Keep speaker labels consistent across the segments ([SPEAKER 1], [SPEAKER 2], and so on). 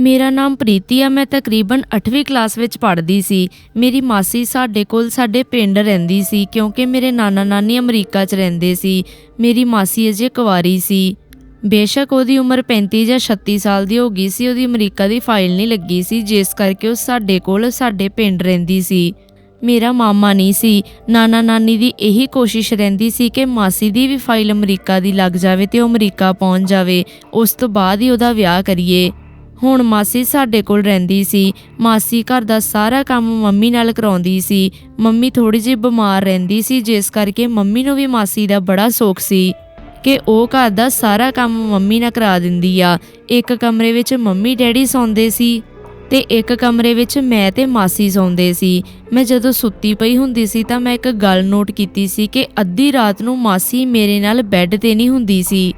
[SPEAKER 1] ਮੇਰਾ ਨਾਮ ਪ੍ਰੀਤੀ ਆ, ਮੈਂ ਤਕਰੀਬਨ 8ਵੀਂ ਕਲਾਸ ਵਿੱਚ ਪੜ੍ਹਦੀ ਸੀ। ਮੇਰੀ ਮਾਸੀ ਸਾਡੇ ਕੋਲ ਸਾਡੇ ਪਿੰਡ ਰਹਿੰਦੀ ਸੀ, ਕਿਉਂਕਿ ਮੇਰੇ ਨਾਨਾ ਨਾਨੀ ਅਮਰੀਕਾ 'ਚ ਰਹਿੰਦੇ ਸੀ। ਮੇਰੀ ਮਾਸੀ ਅਜੇ ਕੁਵਾਰੀ ਸੀ। ਬੇਸ਼ੱਕ ਉਹਦੀ ਉਮਰ 35 ਜਾਂ 36 ਸਾਲ ਦੀ ਹੋ ਗਈ ਸੀ, ਉਹਦੀ ਅਮਰੀਕਾ ਦੀ ਫਾਈਲ ਨਹੀਂ ਲੱਗੀ ਸੀ, ਜਿਸ ਕਰਕੇ ਉਹ ਸਾਡੇ ਕੋਲ ਸਾਡੇ ਪਿੰਡ ਰਹਿੰਦੀ ਸੀ। ਮੇਰਾ ਮਾਮਾ ਨਹੀਂ ਸੀ। ਨਾਨਾ ਨਾਨੀ ਦੀ ਇਹੀ ਕੋਸ਼ਿਸ਼ ਰਹਿੰਦੀ ਸੀ ਕਿ ਮਾਸੀ ਦੀ ਵੀ ਫਾਈਲ ਅਮਰੀਕਾ ਦੀ ਲੱਗ ਜਾਵੇ ਤੇ ਉਹ ਅਮਰੀਕਾ ਪਹੁੰਚ ਜਾਵੇ। ਉਸ ਤੋਂ ਬਾਅਦ ਹੀ ਉਹਦਾ ਵਿਆਹ ਕਰੀਏ। ਹੁਣ ਮਾਸੀ ਸਾਡੇ ਕੋਲ ਰਹਿੰਦੀ ਸੀ। ਮਾਸੀ ਘਰ ਦਾ ਸਾਰਾ ਕੰਮ ਮੰਮੀ ਨਾਲ ਕਰਾਉਂਦੀ ਸੀ। ਮੰਮੀ ਥੋੜੀ ਜਿਹੀ ਬਿਮਾਰ ਰਹਿੰਦੀ ਸੀ, ਜਿਸ ਕਰਕੇ ਮੰਮੀ ਨੂੰ ਵੀ ਮਾਸੀ ਦਾ ਬੜਾ ਸੋਖ ਸੀ ਕਿ ਉਹ ਘਰ ਦਾ ਸਾਰਾ ਕੰਮ ਮੰਮੀ ਨਾਲ ਕਰਾ ਦਿੰਦੀ ਆ। ਇੱਕ ਕਮਰੇ ਵਿੱਚ ਮੰਮੀ ਡੈਡੀ ਸੌਂਦੇ ਸੀ ਤੇ ਇੱਕ ਕਮਰੇ ਵਿੱਚ ਮੈਂ ਤੇ ਮਾਸੀ ਸੌਂਦੇ ਸੀ। ਮੈਂ ਜਦੋਂ ਸੁੱਤੀ ਪਈ ਹੁੰਦੀ ਸੀ ਤਾਂ ਮੈਂ ਇੱਕ ਗੱਲ ਨੋਟ ਕੀਤੀ ਸੀ ਕਿ ਅੱਧੀ ਰਾਤ ਨੂੰ ਮਾਸੀ ਮੇਰੇ ਨਾਲ ਬੈੱਡ ਤੇ ਨਹੀਂ ਹੁੰਦੀ ਸੀ।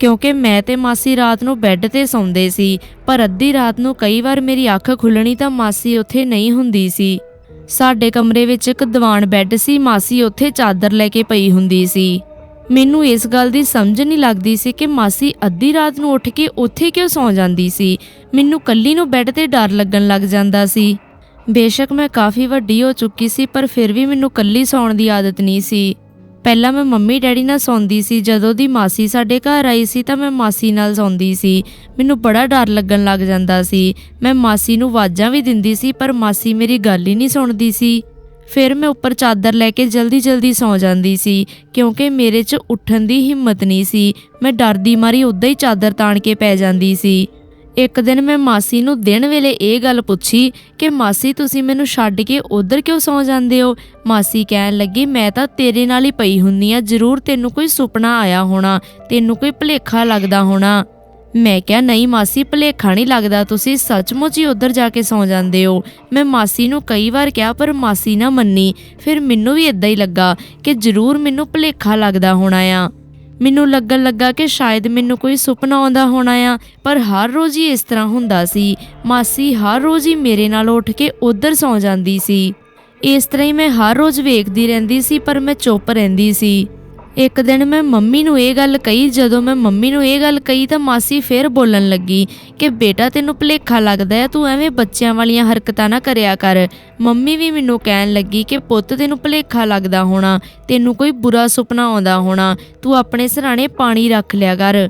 [SPEAKER 1] ਕਿਉਂਕਿ ਮੈਂ ਤੇ ਮਾਸੀ ਰਾਤ ਨੂੰ ਬੈੱਡ ਤੇ ਸੌਂਦੇ ਸੀ, ਪਰ ਅੱਧੀ ਰਾਤ ਨੂੰ ਕਈ ਵਾਰ ਮੇਰੀ ਅੱਖ ਖੁੱਲਣੀ ਤਾਂ ਮਾਸੀ ਉੱਥੇ ਨਹੀਂ ਹੁੰਦੀ ਸੀ। ਸਾਡੇ ਕਮਰੇ ਵਿੱਚ ਇੱਕ ਦੀਵਾਨ ਬੈੱਡ ਸੀ, ਮਾਸੀ ਉੱਥੇ ਚਾਦਰ ਲੈ ਕੇ ਪਈ ਹੁੰਦੀ ਸੀ। ਮੈਨੂੰ ਇਸ ਗੱਲ ਦੀ ਸਮਝ ਨਹੀਂ ਲੱਗਦੀ ਸੀ ਕਿ ਮਾਸੀ ਅੱਧੀ ਰਾਤ ਨੂੰ ਉੱਠ ਕੇ ਉੱਥੇ ਕਿਉਂ ਸੌਂ ਜਾਂਦੀ ਸੀ। ਮੈਨੂੰ ਕੱਲੀ ਨੂੰ ਬੈੱਡ ਤੇ ਡਰ ਲੱਗਣ ਲੱਗ ਜਾਂਦਾ ਸੀ। ਬੇਸ਼ੱਕ ਮੈਂ ਕਾਫੀ ਵੱਡੀ ਹੋ ਚੁੱਕੀ ਸੀ, ਪਰ ਫਿਰ ਵੀ ਮੈਨੂੰ ਕੱਲੀ ਸੌਣ ਦੀ ਆਦਤ ਨਹੀਂ ਸੀ। ਪਹਿਲਾਂ ਮੈਂ ਮੰਮੀ ਡੈਡੀ ਨਾਲ ਸੌਂਦੀ ਸੀ, ਜਦੋਂ ਦੀ ਮਾਸੀ ਸਾਡੇ ਘਰ ਆਈ ਸੀ ਤਾਂ ਮੈਂ ਮਾਸੀ ਨਾਲ ਸੌਂਦੀ ਸੀ। ਮੈਨੂੰ ਬੜਾ ਡਰ ਲੱਗਣ ਲੱਗ ਜਾਂਦਾ ਸੀ। ਮੈਂ ਮਾਸੀ ਨੂੰ ਆਵਾਜ਼ਾਂ ਵੀ ਦਿੰਦੀ ਸੀ, ਪਰ ਮਾਸੀ ਮੇਰੀ ਗੱਲ ਹੀ ਨਹੀਂ ਸੁਣਦੀ ਸੀ। ਫਿਰ ਮੈਂ ਉੱਪਰ ਚਾਦਰ ਲੈ ਕੇ ਜਲਦੀ-ਜਲਦੀ ਸੌਂ ਜਾਂਦੀ ਸੀ, ਕਿਉਂਕਿ ਮੇਰੇ 'ਚ ਉੱਠਣ ਦੀ ਹਿੰਮਤ ਨਹੀਂ ਸੀ। ਮੈਂ ਡਰ ਦੀ ਮਾਰੀ ਉੱਦਾਂ ਹੀ ਚਾਦਰ ਤਾਣ ਕੇ ਪੈ ਜਾਂਦੀ ਸੀ। ਇੱਕ ਦਿਨ ਮੈਂ ਮਾਸੀ ਨੂੰ ਦਿਨ ਵੇਲੇ ਇਹ ਗੱਲ ਪੁੱਛੀ ਕਿ ਮਾਸੀ, ਤੁਸੀਂ ਮੈਨੂੰ ਛੱਡ ਕੇ ਉਧਰ ਕਿਉਂ ਸੌਂ ਜਾਂਦੇ ਹੋ? ਮਾਸੀ ਕਹਿਣ ਲੱਗੀ, ਮੈਂ ਤਾਂ ਤੇਰੇ ਨਾਲ ਹੀ ਪਈ ਹੁੰਨੀ ਆ ਜ਼ਰੂਰ ਤੈਨੂੰ ਕੋਈ ਸੁਪਨਾ ਆਇਆ ਹੋਣਾ, ਤੈਨੂੰ ਕੋਈ ਭੁਲੇਖਾ ਲੱਗਦਾ ਹੋਣਾ। ਮੈਂ ਕਿਹਾ, ਨਹੀਂ ਮਾਸੀ, ਭੁਲੇਖਾ ਨਹੀਂ ਲੱਗਦਾ, ਤੁਸੀਂ ਸੱਚਮੁੱਚ ਹੀ ਉਧਰ ਜਾ ਕੇ ਸੌਂ ਜਾਂਦੇ ਹੋ। ਮੈਂ ਮਾਸੀ ਨੂੰ ਕਈ ਵਾਰ ਕਿਹਾ, ਪਰ ਮਾਸੀ ਨਾ ਮੰਨੀ। ਫਿਰ ਮੈਨੂੰ ਵੀ ਇਦਾਂ ਹੀ ਲੱਗਾ ਕਿ ਜ਼ਰੂਰ ਮੈਨੂੰ ਭੁਲੇਖਾ ਲੱਗਦਾ ਹੋਣਾ ਆ। ਮੈਨੂੰ ਲੱਗਣ ਲੱਗਾ ਕਿ ਸ਼ਾਇਦ ਮੈਨੂੰ ਕੋਈ ਸੁਪਨਾ ਆਉਂਦਾ ਹੋਣਾ ਆ, ਪਰ ਹਰ ਰੋਜ਼ ਹੀ ਇਸ ਤਰ੍ਹਾਂ ਹੁੰਦਾ ਸੀ। ਮਾਸੀ ਹਰ ਰੋਜ਼ ਹੀ ਮੇਰੇ ਨਾਲ ਉੱਠ ਕੇ ਉਧਰ ਸੌਂ ਜਾਂਦੀ ਸੀ। ਇਸ ਤਰ੍ਹਾਂ ਹੀ ਮੈਂ ਹਰ ਰੋਜ਼ ਵੇਖਦੀ ਰਹਿੰਦੀ ਸੀ, ਪਰ ਮੈਂ ਚੁੱਪ ਰਹਿੰਦੀ ਸੀ। ਇੱਕ ਦਿਨ ਮੈਂ ਮੰਮੀ ਨੂੰ ਇਹ ਗੱਲ ਕਹੀ, ਜਦੋਂ ਮੈਂ ਮੰਮੀ ਨੂੰ ਇਹ ਗੱਲ ਕਹੀ ਤਾਂ ਮਾਸੀ ਫੇਰ ਬੋਲਣ ਲੱਗੀ ਕਿ ਬੇਟਾ ਤੈਨੂੰ ਭੁਲੇਖਾ ਲੱਗਦਾ ਹੈ, ਤੂੰ ਐਵੇਂ ਬੱਚਿਆਂ ਵਾਲੀਆਂ ਹਰਕਤਾਂ ਨਾ ਕਰਿਆ ਕਰ। ਮੰਮੀ ਵੀ ਮੈਨੂੰ ਕਹਿਣ ਲੱਗੀ ਕਿ ਪੁੱਤ ਤੈਨੂੰ ਭੁਲੇਖਾ ਲੱਗਦਾ ਹੋਣਾ, ਤੈਨੂੰ ਕੋਈ ਬੁਰਾ ਸੁਪਨਾ ਆਉਂਦਾ ਹੋਣਾ, ਤੂੰ ਆਪਣੇ ਸਿਰਹਾਣੇ ਪਾਣੀ ਰੱਖ ਲਿਆ ਕਰ।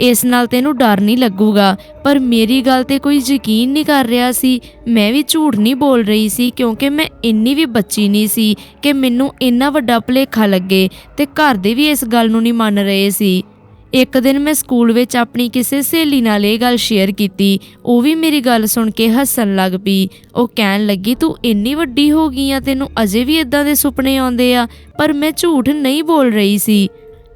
[SPEAKER 1] ਇਸ ਨਾਲ ਤੈਨੂੰ ਡਰ ਨਹੀਂ ਲੱਗੂਗਾ, ਪਰ ਮੇਰੀ ਗੱਲ ਤੇ ਕੋਈ ਯਕੀਨ ਨਹੀਂ ਕਰ ਰਿਹਾ ਸੀ। ਮੈਂ ਵੀ ਝੂਠ ਨਹੀਂ ਬੋਲ ਰਹੀ ਸੀ ਕਿਉਂਕਿ ਮੈਂ ਇੰਨੀ ਵੀ ਬੱਚੀ ਨਹੀਂ ਸੀ ਕਿ ਮੈਨੂੰ ਇੰਨਾ ਵੱਡਾ ਭੁਲੇਖਾ ਲੱਗੇ ਤੇ ਘਰ ਦੇ ਵੀ ਇਸ ਗੱਲ ਨੂੰ ਨਹੀਂ ਮੰਨ ਰਹੇ ਸੀ। ਇੱਕ ਦਿਨ ਮੈਂ ਸਕੂਲ ਵਿੱਚ ਆਪਣੀ ਕਿਸੇ ਸਹੇਲੀ ਨਾਲ ਇਹ ਗੱਲ ਸ਼ੇਅਰ ਕੀਤੀ। ਉਹ ਵੀ ਮੇਰੀ ਗੱਲ ਸੁਣ ਕੇ ਹੱਸਣ ਲੱਗ ਪਈ। ਉਹ ਕਹਿਣ ਲੱਗੀ, ਤੂੰ ਇੰਨੀ ਵੱਡੀ ਹੋ ਗਈ ਆ, ਤੈਨੂੰ ਅਜੇ ਵੀ ਇਦਾਂ ਦੇ ਸੁਪਨੇ ਆਉਂਦੇ ਆ, ਪਰ ਮੈਂ ਝੂਠ ਨਹੀਂ ਬੋਲ ਰਹੀ ਸੀ।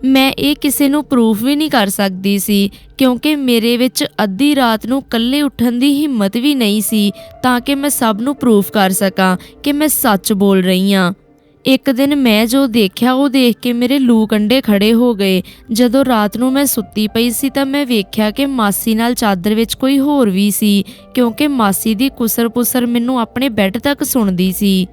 [SPEAKER 1] ਮੈਂ ਇਹ ਕਿਸੇ ਨੂੰ ਪ੍ਰੂਫ ਵੀ ਨਹੀਂ ਕਰ ਸਕਦੀ ਸੀ, ਕਿਉਂਕਿ ਮੇਰੇ ਵਿੱਚ ਅੱਧੀ ਰਾਤ ਨੂੰ ਇਕੱਲੇ ਉੱਠਣ ਦੀ ਹਿੰਮਤ ਵੀ ਨਹੀਂ ਸੀ, ਤਾਂ ਕਿ ਮੈਂ ਸਭ ਨੂੰ ਪ੍ਰੂਫ ਕਰ ਸਕਾਂ ਕਿ ਮੈਂ ਸੱਚ ਬੋਲ ਰਹੀ ਹਾਂ। ਇੱਕ ਦਿਨ ਮੈਂ ਜੋ ਦੇਖਿਆ, ਉਹ ਦੇਖ ਕੇ ਮੇਰੇ ਲੂ ਕੰਡੇ ਖੜੇ ਹੋ ਗਏ। ਜਦੋਂ ਰਾਤ ਨੂੰ ਮੈਂ ਸੁੱਤੀ ਪਈ ਸੀ, ਤਾਂ ਮੈਂ ਵੇਖਿਆ ਕਿ ਮਾਸੀ ਨਾਲ ਚਾਦਰ ਵਿੱਚ ਕੋਈ ਹੋਰ ਵੀ ਸੀ, ਕਿਉਂਕਿ ਮਾਸੀ ਦੀ ਕੁਸਰ-ਪੁਸਰ ਮੈਨੂੰ ਆਪਣੇ ਬੈੱਡ ਤੱਕ ਸੁਣਦੀ ਸੀ।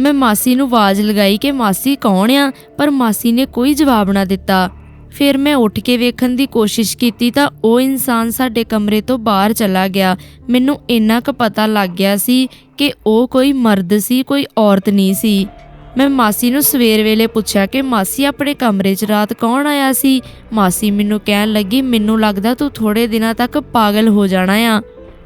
[SPEAKER 1] ਮੈਂ ਮਾਸੀ ਨੂੰ ਆਵਾਜ਼ ਲਗਾਈ ਕਿ ਮਾਸੀ ਕੌਣ ਆ, ਪਰ ਮਾਸੀ ਨੇ ਕੋਈ ਜਵਾਬ ਨਾ ਦਿੱਤਾ। ਫਿਰ ਮੈਂ ਉੱਠ ਕੇ ਵੇਖਣ ਦੀ ਕੋਸ਼ਿਸ਼ ਕੀਤੀ ਤਾਂ ਉਹ ਇਨਸਾਨ ਸਾਡੇ ਕਮਰੇ ਤੋਂ ਬਾਹਰ ਚਲਾ ਗਿਆ। ਮੈਨੂੰ ਇੰਨਾ ਕੁ ਪਤਾ ਲੱਗ ਗਿਆ ਸੀ ਕਿ ਉਹ ਕੋਈ ਮਰਦ ਸੀ, ਕੋਈ ਔਰਤ ਨਹੀਂ ਸੀ। ਮੈਂ ਮਾਸੀ ਨੂੰ ਸਵੇਰ ਵੇਲੇ ਪੁੱਛਿਆ ਕਿ ਮਾਸੀ ਆਪਣੇ ਕਮਰੇ 'ਚ ਰਾਤ ਕੌਣ ਆਇਆ ਸੀ? ਮਾਸੀ ਮੈਨੂੰ ਕਹਿਣ ਲੱਗੀ, ਮੈਨੂੰ ਲੱਗਦਾ ਤੂੰ ਥੋੜੇ ਦਿਨਾਂ ਤੱਕ ਪਾਗਲ ਹੋ ਜਾਣਾ ਆ।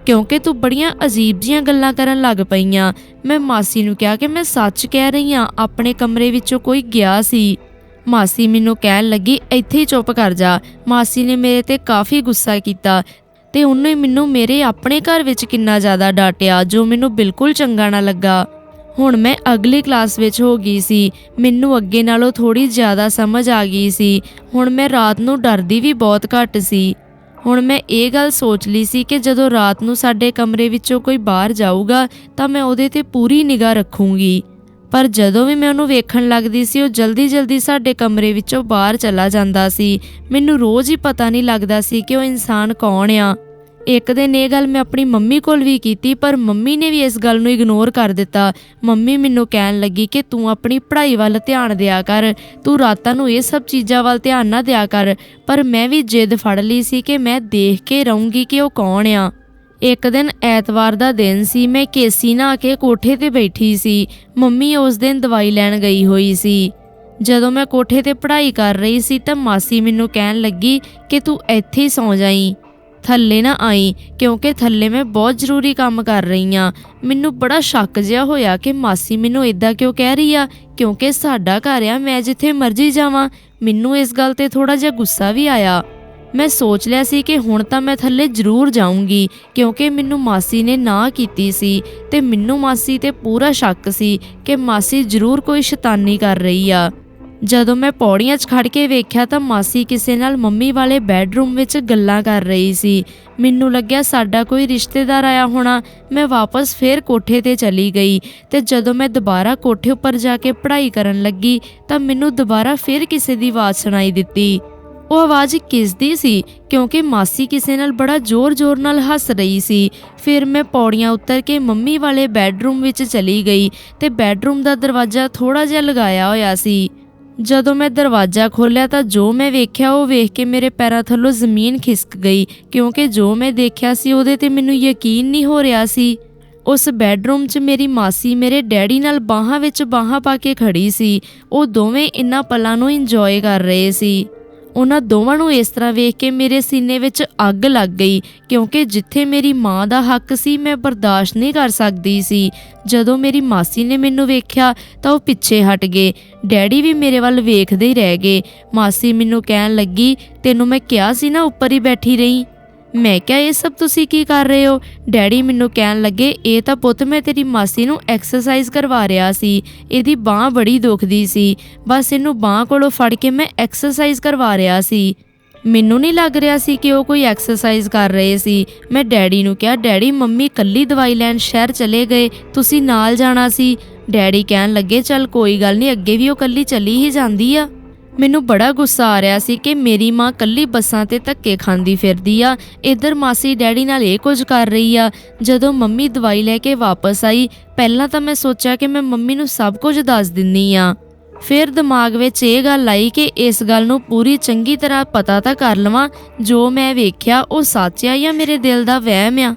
[SPEAKER 1] ਕਿਉਂਕਿ ਤੂੰ ਬੜੀਆਂ ਅਜੀਬ ਜੀਆਂ ਗੱਲਾਂ ਕਰਨ ਲੱਗ ਪਈਆਂ। ਮੈਂ ਮਾਸੀ ਨੂੰ ਕਿਹਾ ਕਿ ਮੈਂ ਸੱਚ ਕਹਿ ਰਹੀ ਹਾਂ, ਆਪਣੇ ਕਮਰੇ ਵਿੱਚੋਂ ਕੋਈ ਗਿਆ ਸੀ। ਮਾਸੀ ਮੈਨੂੰ ਕਹਿਣ ਲੱਗੀ, ਇੱਥੇ ਹੀ ਚੁੱਪ ਕਰ ਜਾ। ਮਾਸੀ ਨੇ ਮੇਰੇ ਤੇ ਕਾਫੀ ਗੁੱਸਾ ਕੀਤਾ ਤੇ ਉਹਨੇ ਮੈਨੂੰ ਮੇਰੇ ਆਪਣੇ ਘਰ ਵਿੱਚ ਕਿੰਨਾ ਜ਼ਿਆਦਾ ਡਾਂਟਿਆ, ਜੋ ਮੈਨੂੰ ਬਿਲਕੁਲ ਚੰਗਾ ਨਾ ਲੱਗਾ। ਹੁਣ ਮੈਂ ਅਗਲੀ ਕਲਾਸ ਵਿੱਚ ਹੋ ਗਈ ਸੀ। ਮੈਨੂੰ ਅੱਗੇ ਨਾਲੋਂ ਥੋੜੀ ਜ਼ਿਆਦਾ ਸਮਝ ਆ ਗਈ ਸੀ। ਹੁਣ ਮੈਂ ਰਾਤ ਨੂੰ ਡਰਦੀ ਵੀ ਬਹੁਤ ਘੱਟ ਸੀ। ਹੁਣ ਮੈਂ ਇਹ ਗੱਲ ਸੋਚ ਲਈ ਸੀ ਕਿ ਜਦੋਂ ਰਾਤ ਨੂੰ ਸਾਡੇ ਕਮਰੇ ਵਿੱਚੋਂ ਕੋਈ ਬਾਹਰ ਜਾਊਗਾ, ਤਾਂ ਮੈਂ ਉਹਦੇ ਤੇ ਪੂਰੀ ਨਿਗਾਹ ਰੱਖੂੰਗੀ। ਪਰ ਜਦੋਂ ਵੀ ਮੈਂ ਉਹਨੂੰ ਵੇਖਣ ਲੱਗਦੀ ਸੀ, ਉਹ ਜਲਦੀ-ਜਲਦੀ ਸਾਡੇ ਕਮਰੇ ਵਿੱਚੋਂ ਬਾਹਰ ਚਲਾ ਜਾਂਦਾ ਸੀ। ਮੈਨੂੰ ਰੋਜ਼ ਹੀ ਪਤਾ ਨਹੀਂ ਲੱਗਦਾ ਸੀ ਕਿ ਉਹ ਇਨਸਾਨ ਕੌਣ ਆ। ਇੱਕ ਦਿਨ ਇਹ ਗੱਲ ਮੈਂ ਆਪਣੀ ਮੰਮੀ ਕੋਲ ਵੀ ਕੀਤੀ, ਪਰ ਮੰਮੀ ਨੇ ਵੀ ਇਸ ਗੱਲ ਨੂੰ ਇਗਨੋਰ ਕਰ ਦਿੱਤਾ। ਮੰਮੀ ਮੈਨੂੰ ਕਹਿਣ ਲੱਗੀ ਕਿ ਤੂੰ ਆਪਣੀ ਪੜ੍ਹਾਈ ਵੱਲ ਧਿਆਨ ਦਿਆ ਕਰ, ਤੂੰ ਰਾਤਾਂ ਨੂੰ ਇਹ ਸਭ ਚੀਜ਼ਾਂ ਵੱਲ ਧਿਆਨ ਨਾ ਦਿਆ ਕਰ, ਪਰ ਮੈਂ ਵੀ ਜਿੱਦ ਫੜ ਲਈ ਸੀ ਕਿ ਮੈਂ ਦੇਖ ਕੇ ਰਹੂੰਗੀ ਕਿ ਉਹ ਕੌਣ ਆ। ਇੱਕ ਦਿਨ ਐਤਵਾਰ ਦਾ ਦਿਨ ਸੀ, ਮੈਂ ਕੇਸੀ ਨਹਾ ਕੇ ਕੋਠੇ ਤੇ ਬੈਠੀ ਸੀ। ਮੰਮੀ ਉਸ ਦਿਨ ਦਵਾਈ ਲੈਣ ਗਈ ਹੋਈ ਸੀ। ਜਦੋਂ ਮੈਂ ਕੋਠੇ ਤੇ ਪੜ੍ਹਾਈ ਕਰ ਰਹੀ ਸੀ ਤਾਂ ਮਾਸੀ ਮੈਨੂੰ ਕਹਿਣ ਲੱਗੀ ਕਿ ਤੂੰ ਇੱਥੇ ਹੀ ਸੌਂ ਜਾਈਂ। ਥੱਲੇ ਨਾ ਆਈ, ਕਿਉਂਕਿ ਥੱਲੇ ਮੈਂ ਬਹੁਤ ਜ਼ਰੂਰੀ ਕੰਮ ਕਰ ਰਹੀ ਆ ਮੈਨੂੰ ਬੜਾ ਸ਼ੱਕ ਜਿਹਾ ਹੋਇਆ ਕਿ ਮਾਸੀ ਮੈਨੂੰ ਇਦਾਂ ਕਿਉਂ ਕਹਿ ਰਹੀ ਆ, ਕਿਉਂਕਿ ਸਾਡਾ ਘਰ ਆ, ਮੈਂ ਜਿੱਥੇ ਮਰਜ਼ੀ ਜਾਵਾਂ। ਮੈਨੂੰ ਇਸ ਗੱਲ ਤੇ ਥੋੜਾ ਜਿਹਾ ਗੁੱਸਾ ਵੀ ਆਇਆ। ਮੈਂ ਸੋਚ ਲਿਆ ਸੀ ਕਿ ਹੁਣ ਤਾਂ ਮੈਂ ਥੱਲੇ ਜ਼ਰੂਰ ਜਾਊਂਗੀ, ਕਿਉਂਕਿ ਮੈਨੂੰ ਮਾਸੀ ਨੇ ਨਾ ਕੀਤੀ ਸੀ ਤੇ ਮੈਨੂੰ ਮਾਸੀ ਤੇ ਪੂਰਾ ਸ਼ੱਕ ਸੀ ਕਿ ਮਾਸੀ ਜ਼ਰੂਰ ਕੋਈ ਸ਼ੈਤਾਨੀ ਕਰ ਰਹੀ ਆ। ਜਦੋਂ ਮੈਂ ਪੌੜੀਆਂ 'ਚ ਖੜ ਕੇ ਵੇਖਿਆ ਤਾਂ ਮਾਸੀ ਕਿਸੇ ਨਾਲ ਮੰਮੀ ਵਾਲੇ ਬੈੱਡਰੂਮ ਵਿੱਚ ਗੱਲਾਂ ਕਰ ਰਹੀ ਸੀ। ਮੈਨੂੰ ਲੱਗਿਆ ਸਾਡਾ ਕੋਈ ਰਿਸ਼ਤੇਦਾਰ ਆਇਆ ਹੋਣਾ। ਮੈਂ ਵਾਪਸ ਫੇਰ ਕੋਠੇ ਤੇ ਚਲੀ ਗਈ ਤੇ ਜਦੋਂ ਮੈਂ ਦੁਬਾਰਾ ਕੋਠੇ ਉੱਪਰ ਜਾ ਕੇ ਪੜ੍ਹਾਈ ਕਰਨ ਲੱਗੀ ਤਾਂ ਮੈਨੂੰ ਦੁਬਾਰਾ ਫੇਰ ਕਿਸੇ ਦੀ ਆਵਾਜ਼ ਸੁਣਾਈ ਦਿੱਤੀ। ਉਹ ਆਵਾਜ਼ ਕਿਸ ਦੀ ਸੀ? ਕਿਉਂਕਿ ਮਾਸੀ ਕਿਸੇ ਨਾਲ ਬੜਾ ਜ਼ੋਰ-ਜ਼ੋਰ ਨਾਲ ਹੱਸ ਰਹੀ ਸੀ। ਫਿਰ ਮੈਂ ਪੌੜੀਆਂ ਉੱਤਰ ਕੇ ਮੰਮੀ ਵਾਲੇ ਬੈੱਡਰੂਮ ਵਿੱਚ ਚਲੀ ਗਈ ਤੇ ਬੈੱਡਰੂਮ ਦਾ ਦਰਵਾਜ਼ਾ ਥੋੜਾ ਜਿਹਾ ਲਗਾਇਆ ਹੋਇਆ ਸੀ। ਜਦੋਂ ਮੈਂ ਦਰਵਾਜ਼ਾ ਖੋਲ੍ਹਿਆ ਤਾਂ ਜੋ ਮੈਂ ਵੇਖਿਆ, ਉਹ ਵੇਖ ਕੇ ਮੇਰੇ ਪੈਰਾਂ ਥੱਲੋਂ ਜ਼ਮੀਨ ਖਿਸਕ ਗਈ, ਕਿਉਂਕਿ ਜੋ ਮੈਂ ਦੇਖਿਆ ਸੀ, ਉਹਦੇ ਤੇ ਮੈਨੂੰ ਯਕੀਨ ਨਹੀਂ ਹੋ ਰਿਹਾ ਸੀ। ਉਸ ਬੈੱਡਰੂਮ 'ਚ ਮੇਰੀ ਮਾਸੀ ਮੇਰੇ ਡੈਡੀ ਨਾਲ ਬਾਹਾਂ ਵਿੱਚ ਬਾਹਾਂ ਪਾ ਕੇ ਖੜੀ ਸੀ। ਉਹ ਦੋਵੇਂ ਇਨ੍ਹਾਂ ਪਲਾਂ ਨੂੰ ਇੰਜੋਏ ਕਰ ਰਹੇ ਸੀ। ਉਹਨਾਂ ਦੋਵਾਂ ਨੂੰ ਇਸ ਤਰ੍ਹਾਂ ਵੇਖ ਕੇ ਮੇਰੇ ਸੀਨੇ ਵਿੱਚ ਅੱਗ ਲੱਗ ਗਈ, ਕਿਉਂਕਿ ਜਿੱਥੇ ਮੇਰੀ ਮਾਂ ਦਾ ਹੱਕ ਸੀ, ਮੈਂ ਬਰਦਾਸ਼ਤ ਨਹੀਂ ਕਰ ਸਕਦੀ ਸੀ। ਜਦੋਂ ਮੇਰੀ ਮਾਸੀ ਨੇ ਮੈਨੂੰ ਵੇਖਿਆ, ਤਾਂ ਉਹ ਪਿੱਛੇ ਹਟ ਗਏ। ਡੈਡੀ ਵੀ ਮੇਰੇ ਵੱਲ ਵੇਖਦੇ ਹੀ ਰਹਿ ਗਏ। ਮਾਸੀ ਮੈਨੂੰ ਕਹਿਣ ਲੱਗੀ, ਤੈਨੂੰ ਮੈਂ ਕਿਹਾ ਸੀ ਨਾ, ਉੱਪਰ ਹੀ ਬੈਠੀ ਰਹੀ? ਮੈਂ ਕਿਹਾ, ਇਹ ਸਭ ਤੁਸੀਂ ਕੀ ਕਰ ਰਹੇ ਹੋ? ਡੈਡੀ ਮੈਨੂੰ ਕਹਿਣ ਲੱਗੇ, ਇਹ ਤਾਂ ਪੁੱਤ ਮੈਂ ਤੇਰੀ ਮਾਸੀ ਨੂੰ ਐਕਸਰਸਾਈਜ਼ ਕਰਵਾ ਰਿਹਾ ਸੀ। ਇਹਦੀ ਬਾਹ ਬੜੀ ਦੁਖਦੀ ਸੀ। ਬਸ ਇਹਨੂੰ ਬਾਹ ਕੋਲੋਂ ਫੜ ਕੇ ਮੈਂ ਐਕਸਰਸਾਈਜ਼ ਕਰਵਾ ਰਿਹਾ ਸੀ। ਮੈਨੂੰ ਨਹੀਂ ਲੱਗ ਰਿਹਾ ਸੀ ਕਿ ਉਹ ਕੋਈ ਐਕਸਰਸਾਈਜ਼ ਕਰ ਰਹੇ ਸੀ। ਮੈਂ ਡੈਡੀ ਨੂੰ ਕਿਹਾ, ਡੈਡੀ, ਮੰਮੀ ਕੱਲੀ ਦਵਾਈ ਲੈਣ ਸ਼ਹਿਰ ਚਲੇ ਗਏ। ਤੁਸੀਂ ਨਾਲ ਜਾਣਾ ਸੀ। ਡੈਡੀ ਕਹਿਣ ਲੱਗੇ, ਚੱਲ ਕੋਈ ਗੱਲ ਨਹੀਂ, ਅੱਗੇ ਵੀ ਉਹ ਕੱਲੀ ਚਲੀ ਹੀ ਜਾਂਦੀ ਆ। ਮੈਨੂੰ ਬੜਾ ਗੁੱਸਾ ਆ ਰਿਹਾ ਸੀ ਕਿ ਮੇਰੀ ਮਾਂ ਕੱਲੀ ਬੱਸਾਂ ਤੇ ਧੱਕੇ ਖਾਂਦੀ ਫਿਰਦੀ ਆ। ਇੱਧਰ ਮਾਸੀ ਡੈਡੀ ਨਾਲ ਇਹ ਕੁਝ ਕਰ ਰਹੀ ਆ। ਜਦੋਂ ਮੰਮੀ ਦਵਾਈ ਲੈ ਕੇ ਵਾਪਸ ਆਈ, ਪਹਿਲਾਂ ਤਾਂ ਮੈਂ ਸੋਚਿਆ ਕਿ ਮੈਂ ਮੰਮੀ ਨੂੰ ਸਭ ਕੁਝ ਦੱਸ ਦਿੰਨੀ ਆ। ਫਿਰ ਦਿਮਾਗ ਵਿੱਚ ਇਹ ਗੱਲ ਆਈ ਕਿ ਇਸ ਗੱਲ ਨੂੰ ਪੂਰੀ ਚੰਗੀ ਤਰ੍ਹਾਂ ਪਤਾ ਤਾਂ ਕਰ ਲਵਾਂ, ਜੋ ਮੈਂ ਵੇਖਿਆ ਉਹ ਸੱਚ ਆ ਜਾਂ ਮੇਰੇ ਦਿਲ ਦਾ ਵਹਿਮ ਆ।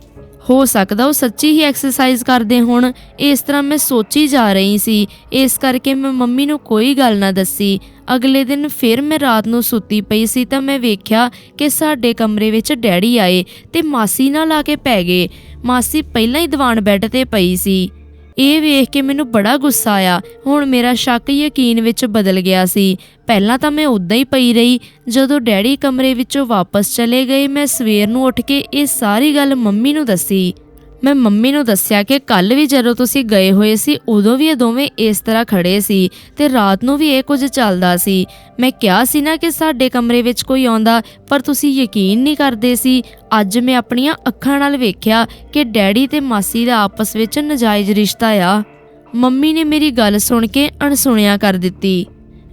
[SPEAKER 1] ਹੋ ਸਕਦਾ ਉਹ ਸੱਚੀ ਹੀ ਐਕਸਰਸਾਈਜ਼ ਕਰਦੇ ਹੋਣ। ਇਸ ਤਰ੍ਹਾਂ ਮੈਂ ਸੋਚੀ ਜਾ ਰਹੀ ਸੀ। ਇਸ ਕਰਕੇ ਮੈਂ ਮੰਮੀ ਨੂੰ ਕੋਈ ਗੱਲ ਨਾ ਦੱਸੀ। ਅਗਲੇ ਦਿਨ ਫਿਰ ਮੈਂ ਰਾਤ ਨੂੰ ਸੁੱਤੀ ਪਈ ਸੀ ਤਾਂ ਮੈਂ ਵੇਖਿਆ ਕਿ ਸਾਡੇ ਕਮਰੇ ਵਿੱਚ ਡੈਡੀ ਆਏ ਤੇ ਮਾਸੀ ਨਾਲ ਆ ਕੇ ਪੈ ਗਏ। ਮਾਸੀ ਪਹਿਲਾਂ ਹੀ ਦੀਵਾਨ ਬੈੱਡ ਤੇ ਪਈ ਸੀ। ਇਹ ਵੇਖ ਕੇ ਮੈਨੂੰ ਬੜਾ ਗੁੱਸਾ ਆਇਆ। ਹੁਣ ਮੇਰਾ ਸ਼ੱਕ ਯਕੀਨ ਵਿੱਚ ਬਦਲ ਗਿਆ ਸੀ। ਪਹਿਲਾਂ ਤਾਂ ਮੈਂ ਉਦਾਂ ਹੀ ਪਈ ਰਹੀ। ਜਦੋਂ ਡੈਡੀ ਕਮਰੇ ਵਿੱਚੋਂ ਵਾਪਸ ਚਲੇ ਗਏ, ਮੈਂ ਸਵੇਰ ਨੂੰ ਉੱਠ ਕੇ ਇਹ ਸਾਰੀ ਗੱਲ ਮੰਮੀ ਨੂੰ ਦੱਸੀ। ਮੈਂ ਮੰਮੀ ਨੂੰ ਦੱਸਿਆ ਕਿ ਕੱਲ ਵੀ ਜਦੋਂ ਤੁਸੀਂ ਗਏ ਹੋਏ ਸੀ, ਉਦੋਂ ਵੀ ਇਹ ਦੋਵੇਂ ਇਸ ਤਰ੍ਹਾਂ ਖੜੇ ਸੀ ਤੇ ਰਾਤ ਨੂੰ ਵੀ ਇਹ ਕੁਝ ਚੱਲਦਾ ਸੀ। ਮੈਂ ਕਿਹਾ ਸੀ ਨਾ ਕਿ ਸਾਡੇ ਕਮਰੇ ਵਿੱਚ ਕੋਈ ਆਉਂਦਾ, ਪਰ ਤੁਸੀਂ ਯਕੀਨ ਨਹੀਂ ਕਰਦੇ ਸੀ। ਅੱਜ ਮੈਂ ਆਪਣੀਆਂ ਅੱਖਾਂ ਨਾਲ ਵੇਖਿਆ ਕਿ ਡੈਡੀ ਤੇ ਮਾਸੀ ਦਾ ਆਪਸ ਵਿੱਚ ਨਜਾਇਜ਼ ਰਿਸ਼ਤਾ ਆ। ਮੰਮੀ ਨੇ ਮੇਰੀ ਗੱਲ ਸੁਣ ਕੇ ਅਣਸੁਣਿਆ ਕਰ ਦਿੱਤੀ।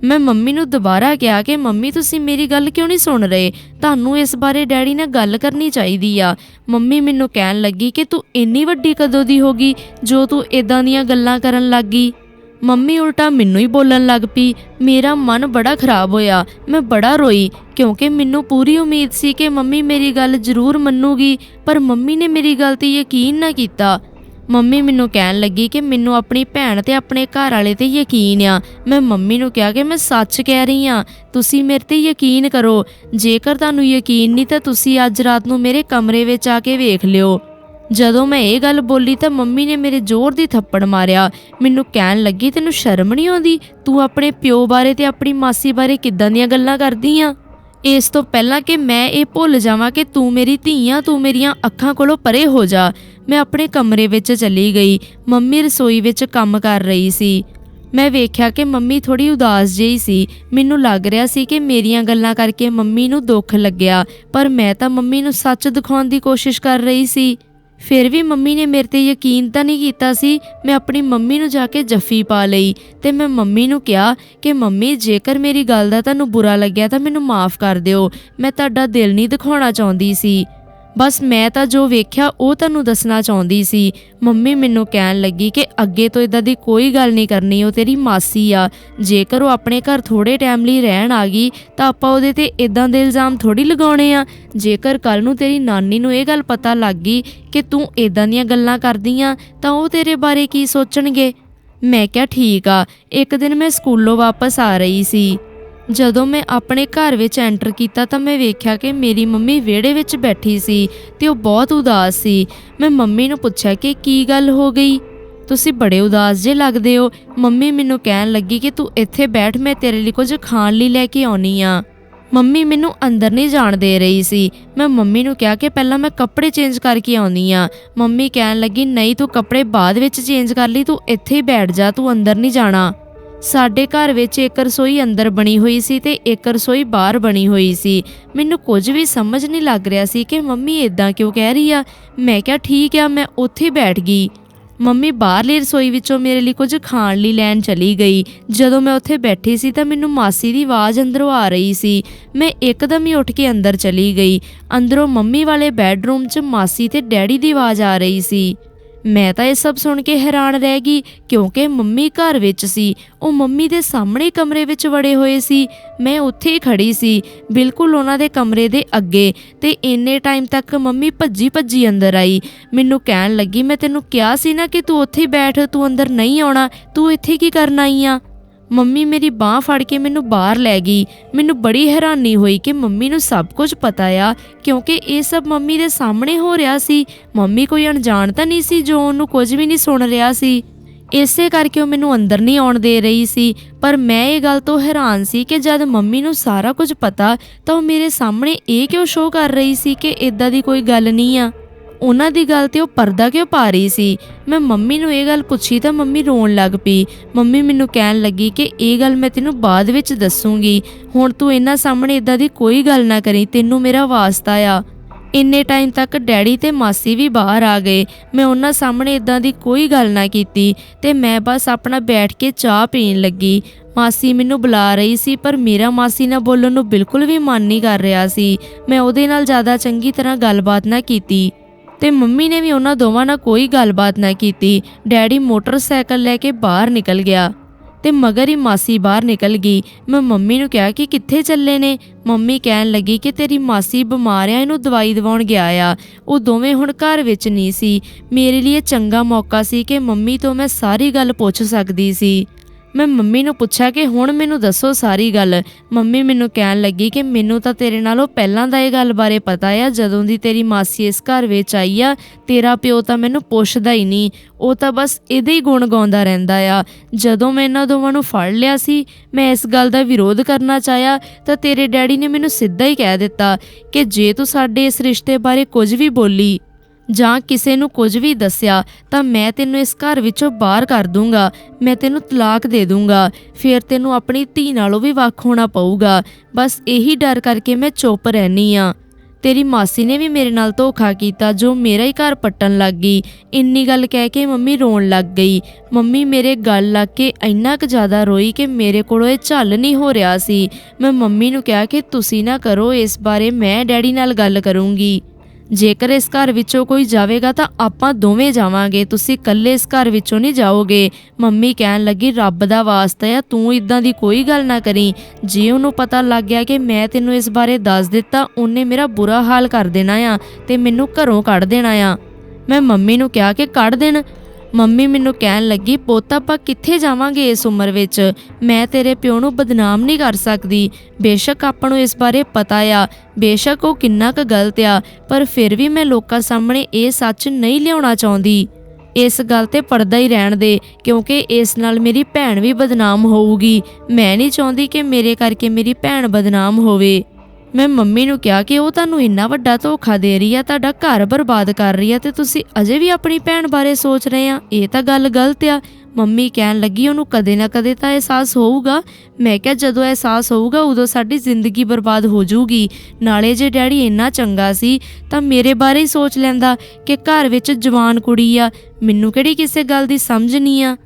[SPEAKER 1] ਮੈਂ ਮੰਮੀ ਨੂੰ ਦੁਬਾਰਾ ਕਿਹਾ ਕਿ, ਮੰਮੀ, ਤੁਸੀਂ ਮੇਰੀ ਗੱਲ ਕਿਉਂ ਨਹੀਂ ਸੁਣ ਰਹੇ? ਤੁਹਾਨੂੰ ਇਸ ਬਾਰੇ ਡੈਡੀ ਨਾਲ ਗੱਲ ਕਰਨੀ ਚਾਹੀਦੀ ਆ। ਮੰਮੀ ਮੈਨੂੰ ਕਹਿਣ ਲੱਗੀ ਕਿ, ਤੂੰ ਇੰਨੀ ਵੱਡੀ ਕਦੋਂ ਦੀ ਹੋ ਗਈ ਜੋ ਤੂੰ ਇਦਾਂ ਦੀਆਂ ਗੱਲਾਂ ਕਰਨ ਲੱਗ ਗਈ? ਮੰਮੀ ਉਲਟਾ ਮੈਨੂੰ ਹੀ ਬੋਲਣ ਲੱਗ ਪਈ, ਮੇਰਾ ਮਨ ਬੜਾ ਖਰਾਬ ਹੋਇਆ, ਮੈਂ ਬੜਾ ਰੋਈ, ਕਿਉਂਕਿ ਮੈਨੂੰ ਪੂਰੀ ਉਮੀਦ ਸੀ ਕਿ ਮੰਮੀ ਮੇਰੀ ਗੱਲ ਜ਼ਰੂਰ ਮੰਨੂਗੀ, ਪਰ ਮੰਮੀ ਨੇ ਮੇਰੀ ਗੱਲ ਤੇ ਯਕੀਨ ਨਾ ਕੀਤਾ। ਮੰਮੀ ਮੈਨੂੰ ਕਹਿਣ ਲੱਗੀ ਕਿ ਮੈਨੂੰ ਆਪਣੀ ਭੈਣ ਤੇ ਆਪਣੇ ਘਰ ਵਾਲੇ ਤੇ ਯਕੀਨ ਆ। ਮੈਂ ਮੰਮੀ ਨੂੰ ਕਿਹਾ ਕਿ ਮੈਂ ਸੱਚ ਕਹਿ ਰਹੀ ਆ ਤੁਸੀਂ ਮੇਰੇ ਤੇ ਯਕੀਨ ਕਰੋ। ਜੇਕਰ ਤੁਹਾਨੂੰ ਯਕੀਨ ਨਹੀਂ ਤਾਂ ਤੁਸੀਂ ਅੱਜ ਰਾਤ ਨੂੰ ਮੇਰੇ ਕਮਰੇ ਵਿੱਚ ਆ ਕੇ ਵੇਖ ਲਿਓ। ਜਦੋਂ ਮੈਂ ਇਹ ਗੱਲ ਬੋਲੀ ਤਾਂ ਮੰਮੀ ਨੇ ਮੇਰੇ ਜ਼ੋਰ ਦੀ ਥੱਪੜ ਮਾਰਿਆ। ਮੈਨੂੰ ਕਹਿਣ ਲੱਗੀ, ਤੈਨੂੰ ਸ਼ਰਮ ਨਹੀਂ ਆਉਂਦੀ? ਤੂੰ ਆਪਣੇ ਪਿਓ ਬਾਰੇ ਤੇ ਆਪਣੀ ਮਾਸੀ ਬਾਰੇ ਕਿੱਦਾਂ ਦੀਆਂ ਗੱਲਾਂ ਕਰਦੀ ਆ? ਇਸ ਤੋਂ ਪਹਿਲਾਂ ਕਿ ਮੈਂ ਇਹ ਭੁੱਲ ਜਾਵਾਂ ਕਿ ਤੂੰ ਮੇਰੀ ਧੀ ਆ ਤੂੰ ਮੇਰੀਆਂ ਅੱਖਾਂ ਕੋਲੋਂ ਪਰੇ ਹੋ ਜਾ। ਮੈਂ ਆਪਣੇ ਕਮਰੇ ਵਿੱਚ ਚਲੀ ਗਈ। ਮੰਮੀ ਰਸੋਈ ਵਿੱਚ ਕੰਮ ਕਰ ਰਹੀ ਸੀ। ਮੈਂ ਵੇਖਿਆ ਕਿ ਮੰਮੀ ਥੋੜੀ ਉਦਾਸ ਜਿਹੀ ਸੀ। ਮੈਨੂੰ ਲੱਗ ਰਿਹਾ ਸੀ ਕਿ ਮੇਰੀਆਂ ਗੱਲਾਂ ਕਰਕੇ ਮੰਮੀ ਨੂੰ ਦੁੱਖ ਲੱਗਿਆ। ਪਰ ਮੈਂ ਤਾਂ ਮੰਮੀ ਨੂੰ ਸੱਚ ਦਿਖਾਉਣ ਦੀ ਕੋਸ਼ਿਸ਼ ਕਰ ਰਹੀ ਸੀ। ਫਿਰ ਵੀ ਮੰਮੀ ਨੇ ਮੇਰੇ ਤੇ ਯਕੀਨ ਤਾਂ ਨਹੀਂ ਕੀਤਾ ਸੀ, ਮੈਂ ਆਪਣੀ ਮੰਮੀ ਨੂੰ ਜਾ ਕੇ ਜੱਫੀ ਪਾ ਲਈ ਤੇ ਮੈਂ ਮੰਮੀ ਨੂੰ ਕਿਹਾ ਕਿ ਮੰਮੀ, ਜੇਕਰ ਮੇਰੀ ਗੱਲ ਦਾ ਤੁਹਾਨੂੰ ਬੁਰਾ ਲੱਗਿਆ ਤਾਂ ਮੈਨੂੰ ਮਾਫ ਕਰ ਦਿਓ, ਮੈਂ ਤੁਹਾਡਾ ਦਿਲ ਨਹੀਂ ਦਿਖਾਉਣਾ ਚਾਹੁੰਦੀ ਸੀ। ਬਸ ਮੈਂ ਤਾਂ ਜੋ ਵੇਖਿਆ, ਉਹ ਤੁਹਾਨੂੰ ਦੱਸਣਾ ਚਾਹੁੰਦੀ ਸੀ। ਮੰਮੀ ਮੈਨੂੰ ਕਹਿਣ ਲੱਗੀ ਕਿ ਅੱਗੇ ਤੋਂ ਇਦਾਂ ਦੀ ਕੋਈ ਗੱਲ ਨਹੀਂ ਕਰਨੀ, ਉਹ ਤੇਰੀ ਮਾਸੀ ਆ। ਜੇਕਰ ਉਹ ਆਪਣੇ ਘਰ ਥੋੜੇ ਟਾਈਮ ਲਈ ਰਹਿਣ ਆ ਗਈ, ਤਾਂ ਆਪਾਂ ਉਹਦੇ ਤੇ ਇਦਾਂ ਦੇ ਇਲਜ਼ਾਮ ਥੋੜੀ ਲਗਾਉਣੇ ਆ। ਜੇਕਰ ਕੱਲ ਨੂੰ ਤੇਰੀ ਨਾਨੀ ਨੂੰ ਇਹ ਗੱਲ ਪਤਾ ਲੱਗ ਗਈ ਕਿ ਤੂੰ ਇਦਾਂ ਦੀਆਂ ਗੱਲਾਂ ਕਰਦੀ ਆ ਤਾਂ ਉਹ ਤੇਰੇ ਬਾਰੇ ਕੀ ਸੋਚਣਗੇ? ਮੈਂ ਕਿਹਾ, ਠੀਕ ਆ, ਇੱਕ ਦਿਨ ਮੈਂ ਸਕੂਲੋਂ ਵਾਪਸ ਆ ਰਹੀ ਸੀ। ਜਦੋਂ ਮੈਂ ਆਪਣੇ ਘਰ ਵਿੱਚ ਐਂਟਰ ਕੀਤਾ ਤਾਂ ਮੈਂ ਵੇਖਿਆ ਕਿ ਮੇਰੀ ਮੰਮੀ ਵਿਹੜੇ ਵਿੱਚ ਬੈਠੀ ਸੀ ਤੇ ਉਹ ਬਹੁਤ ਉਦਾਸ ਸੀ। ਮੈਂ ਮੰਮੀ ਨੂੰ ਪੁੱਛਿਆ ਕਿ ਕੀ ਗੱਲ ਹੋ ਗਈ? ਤੁਸੀਂ ਬੜੇ ਉਦਾਸ ਜੇ ਲੱਗਦੇ ਹੋ। ਮੰਮੀ ਮੈਨੂੰ ਕਹਿਣ ਲੱਗੀ ਕਿ ਤੂੰ ਇੱਥੇ ਬੈਠ, ਮੈਂ ਤੇਰੇ ਲਈ ਕੁਝ ਖਾਣ ਲਈ ਲੈ ਕੇ ਆਉਣੀ ਆ। ਮੰਮੀ ਮੈਨੂੰ ਅੰਦਰ ਨਹੀਂ ਜਾਣ ਦੇ ਰਹੀ ਸੀ। ਮੈਂ ਮੰਮੀ ਨੂੰ ਕਿਹਾ ਕਿ ਪਹਿਲਾਂ ਮੈਂ ਕੱਪੜੇ ਚੇਂਜ ਕਰਕੇ ਆਉਣੀ ਆ। ਮੰਮੀ ਕਹਿਣ ਲੱਗੀ, ਨਹੀਂ, ਤੂੰ ਕੱਪੜੇ ਬਾਅਦ ਵਿੱਚ ਚੇਂਜ ਕਰ ਲਈ, ਤੂੰ ਇੱਥੇ ਹੀ ਬੈਠ ਜਾ, ਤੂੰ ਅੰਦਰ ਨਹੀਂ ਜਾਣਾ। ਸਾਡੇ ਘਰ ਵਿੱਚ ਇੱਕ ਰਸੋਈ ਅੰਦਰ ਬਣੀ ਹੋਈ ਸੀ ਤੇ ਇੱਕ ਰਸੋਈ ਬਾਹਰ ਬਣੀ ਹੋਈ ਸੀ। ਮੈਨੂੰ ਕੁਝ ਵੀ ਸਮਝ ਨਹੀਂ ਲੱਗ ਰਿਹਾ ਸੀ ਕਿ ਮੰਮੀ ਇਦਾਂ ਕਿਉਂ ਕਹਿ ਰਹੀ ਆ। ਮੈਂ ਕਿਹਾ, ਠੀਕ ਆ, ਮੈਂ ਉੱਥੇ ਬੈਠ ਗਈ। ਮੰਮੀ ਬਾਹਰਲੀ ਰਸੋਈ ਵਿੱਚੋਂ ਮੇਰੇ ਲਈ ਕੁਝ ਖਾਣ ਲਈ ਲੈਣ ਚਲੀ ਗਈ। ਜਦੋਂ ਮੈਂ ਉੱਥੇ ਬੈਠੀ ਸੀ ਤਾਂ ਮੈਨੂੰ ਮਾਸੀ ਦੀ ਆਵਾਜ਼ ਅੰਦਰੋਂ ਆ ਰਹੀ ਸੀ। ਮੈਂ ਇੱਕਦਮ ਹੀ ਉੱਠ ਕੇ ਅੰਦਰ ਚਲੀ ਗਈ। ਅੰਦਰੋਂ ਮੰਮੀ ਵਾਲੇ ਬੈੱਡਰੂਮ 'ਚ ਮਾਸੀ ਤੇ ਡੈਡੀ ਦੀ ਆਵਾਜ਼ ਆ ਰਹੀ ਸੀ। ਮੈਂ ਤਾਂ ਇਹ ਸਭ ਸੁਣ ਕੇ ਹੈਰਾਨ ਰਹਿ ਗਈ, ਕਿਉਂਕਿ ਮੰਮੀ ਘਰ ਵਿੱਚ ਸੀ। ਉਹ ਮੰਮੀ ਦੇ ਸਾਹਮਣੇ ਕਮਰੇ ਵਿੱਚ ਵੜੇ ਹੋਏ ਸੀ। ਮੈਂ ਉੱਥੇ ਹੀ ਖੜੀ ਸੀ, ਬਿਲਕੁਲ ਉਹਨਾਂ ਦੇ ਕਮਰੇ ਦੇ ਅੱਗੇ, ਤੇ ਇੰਨੇ ਟਾਈਮ ਤੱਕ ਮੰਮੀ ਭੱਜੀ ਭੱਜੀ ਅੰਦਰ ਆਈ। ਮੈਨੂੰ ਕਹਿਣ ਲੱਗੀ, ਮੈਂ ਤੈਨੂੰ ਕਿਹਾ ਸੀ ਨਾ ਕਿ ਤੂੰ ਉੱਥੇ ਹੀ ਬੈਠ, ਤੂੰ ਅੰਦਰ ਨਹੀਂ ਆਉਣਾ, ਤੂੰ ਇੱਥੇ ਕੀ ਕਰਨ ਆਈ ਆ? ਮੰਮੀ ਮੇਰੀ ਬਾਹ ਫੜ ਕੇ ਮੈਨੂੰ ਬਾਹਰ ਲੈ ਗਈ। ਮੈਨੂੰ ਬੜੀ ਹੈਰਾਨੀ ਹੋਈ ਕਿ ਮੰਮੀ ਨੂੰ ਸਭ ਕੁਝ ਪਤਾ ਆ, ਕਿਉਂਕਿ ਇਹ ਸਭ ਮੰਮੀ ਦੇ ਸਾਹਮਣੇ ਹੋ ਰਿਹਾ ਸੀ। ਮੰਮੀ ਕੋਈ ਅਣਜਾਣ ਤਾਂ ਨਹੀਂ ਸੀ ਜੋ ਉਹਨੂੰ ਕੁਝ ਵੀ ਨਹੀਂ ਸੁਣ ਰਿਹਾ ਸੀ। ਇਸੇ ਕਰਕੇ ਉਹ ਮੈਨੂੰ ਅੰਦਰ ਨਹੀਂ ਆਉਣ ਦੇ ਰਹੀ ਸੀ। ਪਰ ਮੈਂ ਇਹ ਗੱਲ ਤੋਂ ਹੈਰਾਨ ਸੀ ਕਿ ਜਦ ਮੰਮੀ ਨੂੰ ਸਾਰਾ ਕੁਝ ਪਤਾ, ਤਾਂ ਉਹ ਮੇਰੇ ਸਾਹਮਣੇ ਇਹ ਕਿਉਂ ਸ਼ੋਅ ਕਰ ਰਹੀ ਸੀ ਕਿ ਇਦਾਂ ਦੀ ਕੋਈ ਗੱਲ ਨਹੀਂ ਆ? ਉਹਨਾਂ ਦੀ ਗੱਲ ਤੇ ਉਹ ਪਰਦਾ ਕਿਉਂ ਪਾ ਰਹੀ ਸੀ? ਮੈਂ ਮੰਮੀ ਨੂੰ ਇਹ ਗੱਲ ਪੁੱਛੀ ਤਾਂ ਮੰਮੀ ਰੋਣ ਲੱਗ ਪਈ। ਮੰਮੀ ਮੈਨੂੰ ਕਹਿਣ ਲੱਗੀ ਕਿ ਇਹ ਗੱਲ ਮੈਂ ਤੈਨੂੰ ਬਾਅਦ ਵਿੱਚ ਦੱਸੂਗੀ। ਹੁਣ ਤੂੰ ਇਹਨਾਂ ਸਾਹਮਣੇ ਇਦਾਂ ਦੀ ਕੋਈ ਗੱਲ ਨਾ ਕਰੀ, ਤੈਨੂੰ ਮੇਰਾ ਵਾਸਤਾ ਆ। ਇੰਨੇ ਟਾਈਮ ਤੱਕ ਡੈਡੀ ਤੇ ਮਾਸੀ ਵੀ ਬਾਹਰ ਆ ਗਏ। ਮੈਂ ਉਹਨਾਂ ਸਾਹਮਣੇ ਇਦਾਂ ਦੀ ਕੋਈ ਗੱਲ ਨਾ ਕੀਤੀ ਤੇ ਮੈਂ ਬਸ ਆਪਣਾ ਬੈਠ ਕੇ ਚਾਹ ਪੀਣ ਲੱਗੀ। ਮਾਸੀ ਮੈਨੂੰ ਬੁਲਾ ਰਹੀ ਸੀ, ਪਰ ਮੇਰਾ ਮਾਸੀ ਨਾਲ ਬੋਲਣ ਨੂੰ ਬਿਲਕੁਲ ਵੀ ਮਨ ਨਹੀਂ ਕਰ ਰਿਹਾ ਸੀ। ਮੈਂ ਉਹਦੇ ਨਾਲ ਜ਼ਿਆਦਾ ਚੰਗੀ ਤਰ੍ਹਾਂ ਗੱਲਬਾਤ ਨਾ ਕੀਤੀ। ਤੇ ਮੰਮੀ ਨੇ ਵੀ ਉਹਨਾਂ ਦੋਵਾਂ ਨਾਲ ਕੋਈ ਗੱਲਬਾਤ ਨਾ ਕੀਤੀ। ਡੈਡੀ ਮੋਟਰਸਾਈਕਲ ਲੈ ਕੇ ਬਾਹਰ ਨਿਕਲ ਗਿਆ। ਤੇ ਮਗਰ ਹੀ ਮਾਸੀ ਬਾਹਰ ਨਿਕਲ ਗਈ। ਮੈਂ ਮੰਮੀ ਨੂੰ ਕਿਹਾ ਕਿ ਕਿੱਥੇ ਚੱਲੇ ਨੇ? ਮੰਮੀ ਕਹਿਣ ਲੱਗੀ ਕਿ ਤੇਰੀ ਮਾਸੀ ਬਿਮਾਰ ਆ, ਇਹਨੂੰ ਦਵਾਈ ਦਿਵਾਉਣ ਗਿਆ ਆ। ਉਹ ਦੋਵੇਂ ਹੁਣ ਘਰ ਵਿੱਚ ਨਹੀਂ ਸੀ। ਮੇਰੇ ਲਈ ਇਹ ਚੰਗਾ ਮੌਕਾ ਸੀ ਕਿ ਮੰਮੀ ਤੋਂ ਮੈਂ ਸਾਰੀ ਗੱਲ ਪੁੱਛ ਸਕਦੀ ਸੀ। ਮੈਂ ਮੰਮੀ ਨੂੰ ਪੁੱਛਿਆ ਕਿ ਹੁਣ ਮੈਨੂੰ ਦੱਸੋ ਸਾਰੀ ਗੱਲ। ਮੰਮੀ ਮੈਨੂੰ ਕਹਿਣ ਲੱਗੀ ਕਿ ਮੈਨੂੰ ਤਾਂ ਤੇਰੇ ਨਾਲੋਂ ਪਹਿਲਾਂ ਦਾ ਇਹ ਗੱਲ ਬਾਰੇ ਪਤਾ ਆ, ਜਦੋਂ ਦੀ ਤੇਰੀ ਮਾਸੀ ਇਸ ਘਰ ਵਿੱਚ ਆਈ ਆ, ਤੇਰਾ ਪਿਓ ਤਾਂ ਮੈਨੂੰ ਪੁੱਛਦਾ ਹੀ ਨਹੀਂ। ਉਹ ਤਾਂ ਬਸ ਇਹਦੇ ਹੀ ਗੁਣ ਗਾਉਂਦਾ ਰਹਿੰਦਾ ਆ। ਜਦੋਂ ਮੈਂ ਇਹਨਾਂ ਦੋਵਾਂ ਨੂੰ ਫੜ ਲਿਆ ਸੀ, ਮੈਂ ਇਸ ਗੱਲ ਦਾ ਵਿਰੋਧ ਕਰਨਾ ਚਾਹਿਆ, ਤਾਂ ਤੇਰੇ ਡੈਡੀ ਨੇ ਮੈਨੂੰ ਸਿੱਧਾ ਹੀ ਕਹਿ ਦਿੱਤਾ ਕਿ ਜੇ ਤੂੰ ਸਾਡੇ ਇਸ ਰਿਸ਼ਤੇ ਬਾਰੇ ਕੁਝ ਵੀ ਬੋਲੀ ਜਾਂ ਕਿਸੇ ਨੂੰ ਕੁਝ ਵੀ ਦੱਸਿਆ ਤਾਂ ਮੈਂ ਤੈਨੂੰ ਇਸ ਘਰ ਵਿੱਚੋਂ ਬਾਹਰ ਕਰ ਦੂੰਗਾ। ਮੈਂ ਤੈਨੂੰ ਤਲਾਕ ਦੇ ਦੂੰਗਾ। ਫਿਰ ਤੈਨੂੰ ਆਪਣੀ ਧੀ ਨਾਲੋਂ ਵੀ ਵੱਖ ਹੋਣਾ ਪਊਗਾ। ਬਸ ਇਹੀ ਡਰ ਕਰਕੇ ਮੈਂ ਚੁੱਪ ਰਹਿਨੀ ਆ। ਤੇਰੀ ਮਾਸੀ ਨੇ ਵੀ ਮੇਰੇ ਨਾਲ ਧੋਖਾ ਕੀਤਾ, ਜੋ ਮੇਰਾ ਹੀ ਘਰ ਪੱਟਣ ਲੱਗ ਗਈ। ਇੰਨੀ ਗੱਲ ਕਹਿ ਕੇ ਮੰਮੀ ਰੋਣ ਲੱਗ ਗਈ। ਮੰਮੀ ਮੇਰੇ ਗੱਲ ਲੱਗ ਕੇ ਇੰਨਾ ਕੁ ਜ਼ਿਆਦਾ ਰੋਈ ਕਿ ਮੇਰੇ ਕੋਲੋਂ ਇਹ ਝੱਲ ਨਹੀਂ ਹੋ ਰਿਹਾ ਸੀ। ਮੈਂ ਮੰਮੀ ਨੂੰ ਕਿਹਾ ਕਿ ਤੁਸੀਂ ਨਾ ਕਰੋ, ਇਸ ਬਾਰੇ ਮੈਂ ਡੈਡੀ ਨਾਲ ਗੱਲ ਕਰੂੰਗੀ। ਜੇਕਰ ਇਸ ਘਰ ਵਿੱਚੋਂ ਕੋਈ ਜਾਵੇਗਾ ਤਾਂ ਆਪਾਂ ਦੋਵੇਂ ਜਾਵਾਂਗੇ। ਤੁਸੀਂ ਇਕੱਲੇ ਇਸ ਘਰ ਵਿੱਚੋਂ ਨਹੀਂ ਜਾਓਗੇ। ਮੰਮੀ ਕਹਿਣ ਲੱਗੀ, ਰੱਬ ਦਾ ਵਾਸਤਾ ਆ, ਤੂੰ ਇਦਾਂ ਦੀ ਕੋਈ ਗੱਲ ਨਾ ਕਰੀ। ਜੇ ਉਹਨੂੰ ਪਤਾ ਲੱਗ ਗਿਆ ਕਿ ਮੈਂ ਤੈਨੂੰ ਇਸ ਬਾਰੇ ਦੱਸ ਦਿੱਤਾ, ਉਹਨੇ ਮੇਰਾ ਬੁਰਾ ਹਾਲ ਕਰ ਦੇਣਾ ਆ ਤੇ ਮੈਨੂੰ ਘਰੋਂ ਕੱਢ ਦੇਣਾ ਆ। ਮੈਂ ਮੰਮੀ ਨੂੰ ਕਿਹਾ ਕਿ ਕੱਢ ਦੇਣ। ਮੰਮੀ ਮੈਨੂੰ ਕਹਿਣ ਲੱਗੀ, ਪੁੱਤ, ਆਪਾਂ ਕਿੱਥੇ ਜਾਵਾਂਗੇ ਇਸ ਉਮਰ ਵਿੱਚ? ਮੈਂ ਤੇਰੇ ਪਿਓ ਨੂੰ ਬਦਨਾਮ ਨਹੀਂ ਕਰ ਸਕਦੀ। ਬੇਸ਼ੱਕ ਆਪਾਂ ਨੂੰ ਇਸ ਬਾਰੇ ਪਤਾ ਆ। ਬੇਸ਼ੱਕ ਉਹ ਕਿੰਨਾ ਕੁ ਗਲਤ ਆ, ਪਰ ਫਿਰ ਵੀ ਮੈਂ ਲੋਕਾਂ ਸਾਹਮਣੇ ਇਹ ਸੱਚ ਨਹੀਂ ਲਿਆਉਣਾ ਚਾਹੁੰਦੀ। ਇਸ ਗੱਲ ਤੇ ਪਰਦਾ ਹੀ ਰਹਿਣ ਦੇ, ਕਿਉਂਕਿ ਇਸ ਨਾਲ ਮੇਰੀ ਭੈਣ ਵੀ ਬਦਨਾਮ ਹੋਊਗੀ। ਮੈਂ ਨਹੀਂ ਚਾਹੁੰਦੀ ਕਿ ਮੇਰੇ ਕਰਕੇ ਮੇਰੀ ਭੈਣ ਬਦਨਾਮ ਹੋਵੇ। ਮੈਂ ਮੰਮੀ ਨੂੰ ਕਿਹਾ ਕਿ ਉਹ ਤੁਹਾਨੂੰ ਇੰਨਾ ਵੱਡਾ ਧੋਖਾ ਦੇ ਰਹੀ ਆ, ਤੁਹਾਡਾ ਘਰ ਬਰਬਾਦ ਕਰ ਰਹੀ ਆ ਤੇ ਤੁਸੀਂ ਅਜੇ ਵੀ ਆਪਣੀ ਭੈਣ ਬਾਰੇ ਸੋਚ ਰਹੇ ਆ। ਇਹ ਤਾਂ ਗੱਲ ਗਲਤ ਆ। ਮੰਮੀ ਕਹਿਣ ਲੱਗੀ, ਉਹਨੂੰ ਕਦੇ ਨਾ ਕਦੇ ਤਾਂ ਅਹਿਸਾਸ ਹੋਊਗਾ। ਮੈਂ ਕਿਹਾ, ਜਦੋਂ ਅਹਿਸਾਸ ਹੋਊਗਾ, ਉਦੋਂ ਸਾਡੀ ਜ਼ਿੰਦਗੀ ਬਰਬਾਦ ਹੋ ਜਾਊਗੀ। ਨਾਲੇ ਜੇ ਡੈਡੀ ਇੰਨਾ ਚੰਗਾ ਸੀ, ਤਾਂ ਮੇਰੇ ਬਾਰੇ ਹੀ ਸੋਚ ਲੈਂਦਾ ਕਿ ਘਰ ਵਿੱਚ ਜਵਾਨ ਕੁੜੀ ਆ। ਮੈਨੂੰ ਕਿਹੜੀ ਕਿਸੇ ਗੱਲ ਦੀ ਸਮਝ ਨਹੀਂ ਆ।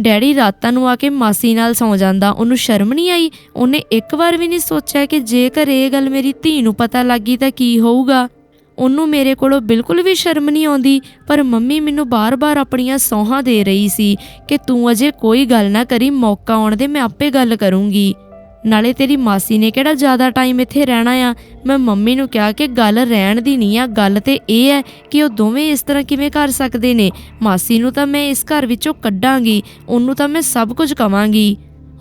[SPEAKER 1] ਡੈਡੀ ਰਾਤਾਂ ਨੂੰ ਆ ਕੇ ਮਾਸੀ ਨਾਲ ਸੌ ਜਾਂਦਾ। ਉਹਨੂੰ ਸ਼ਰਮ ਨਹੀਂ ਆਈ? ਉਹਨੇ ਇੱਕ ਵਾਰ ਵੀ ਨਹੀਂ ਸੋਚਿਆ ਕਿ ਜੇਕਰ ਇਹ ਗੱਲ ਮੇਰੀ ਧੀ ਨੂੰ ਪਤਾ ਲੱਗੀ ਤਾਂ ਕੀ ਹੋਊਗਾ? ਉਹਨੂੰ ਮੇਰੇ ਕੋਲੋਂ ਬਿਲਕੁਲ ਵੀ ਸ਼ਰਮ ਨਹੀਂ ਆਉਂਦੀ, ਪਰ ਮੰਮੀ ਮੈਨੂੰ ਬਾਰ-ਬਾਰ ਆਪਣੀਆਂ ਸੌਹਾਂ ਦੇ ਰਹੀ ਸੀ ਕਿ ਤੂੰ ਅਜੇ ਕੋਈ ਗੱਲ ਨਾ ਕਰੀ, ਮੌਕਾ ਆਉਣ ਦੇ ਮੈਂ ਆਪੇ ਗੱਲ ਕਰੂੰਗੀ। ਨਾਲੇ ਤੇਰੀ ਮਾਸੀ ਨੇ ਕਿਹੜਾ ਜ਼ਿਆਦਾ ਟਾਈਮ ਇੱਥੇ ਰਹਿਣਾ ਆ? ਮੈਂ ਮੰਮੀ ਨੂੰ ਕਿਹਾ ਕਿ ਗੱਲ ਰਹਿਣ ਦੀ ਨਹੀਂ ਆ, ਗੱਲ ਤੇ ਇਹ ਹੈ ਕਿ ਉਹ ਦੋਵੇਂ ਇਸ ਤਰ੍ਹਾਂ ਕਿਵੇਂ ਕਰ ਸਕਦੇ ਨੇ। ਮਾਸੀ ਨੂੰ ਤਾਂ ਮੈਂ ਇਸ ਘਰ ਵਿੱਚੋਂ ਕੱਢਾਂਗੀ, ਉਹਨੂੰ ਤਾਂ ਮੈਂ ਸਭ ਕੁਝ ਕਵਾਂਗੀ।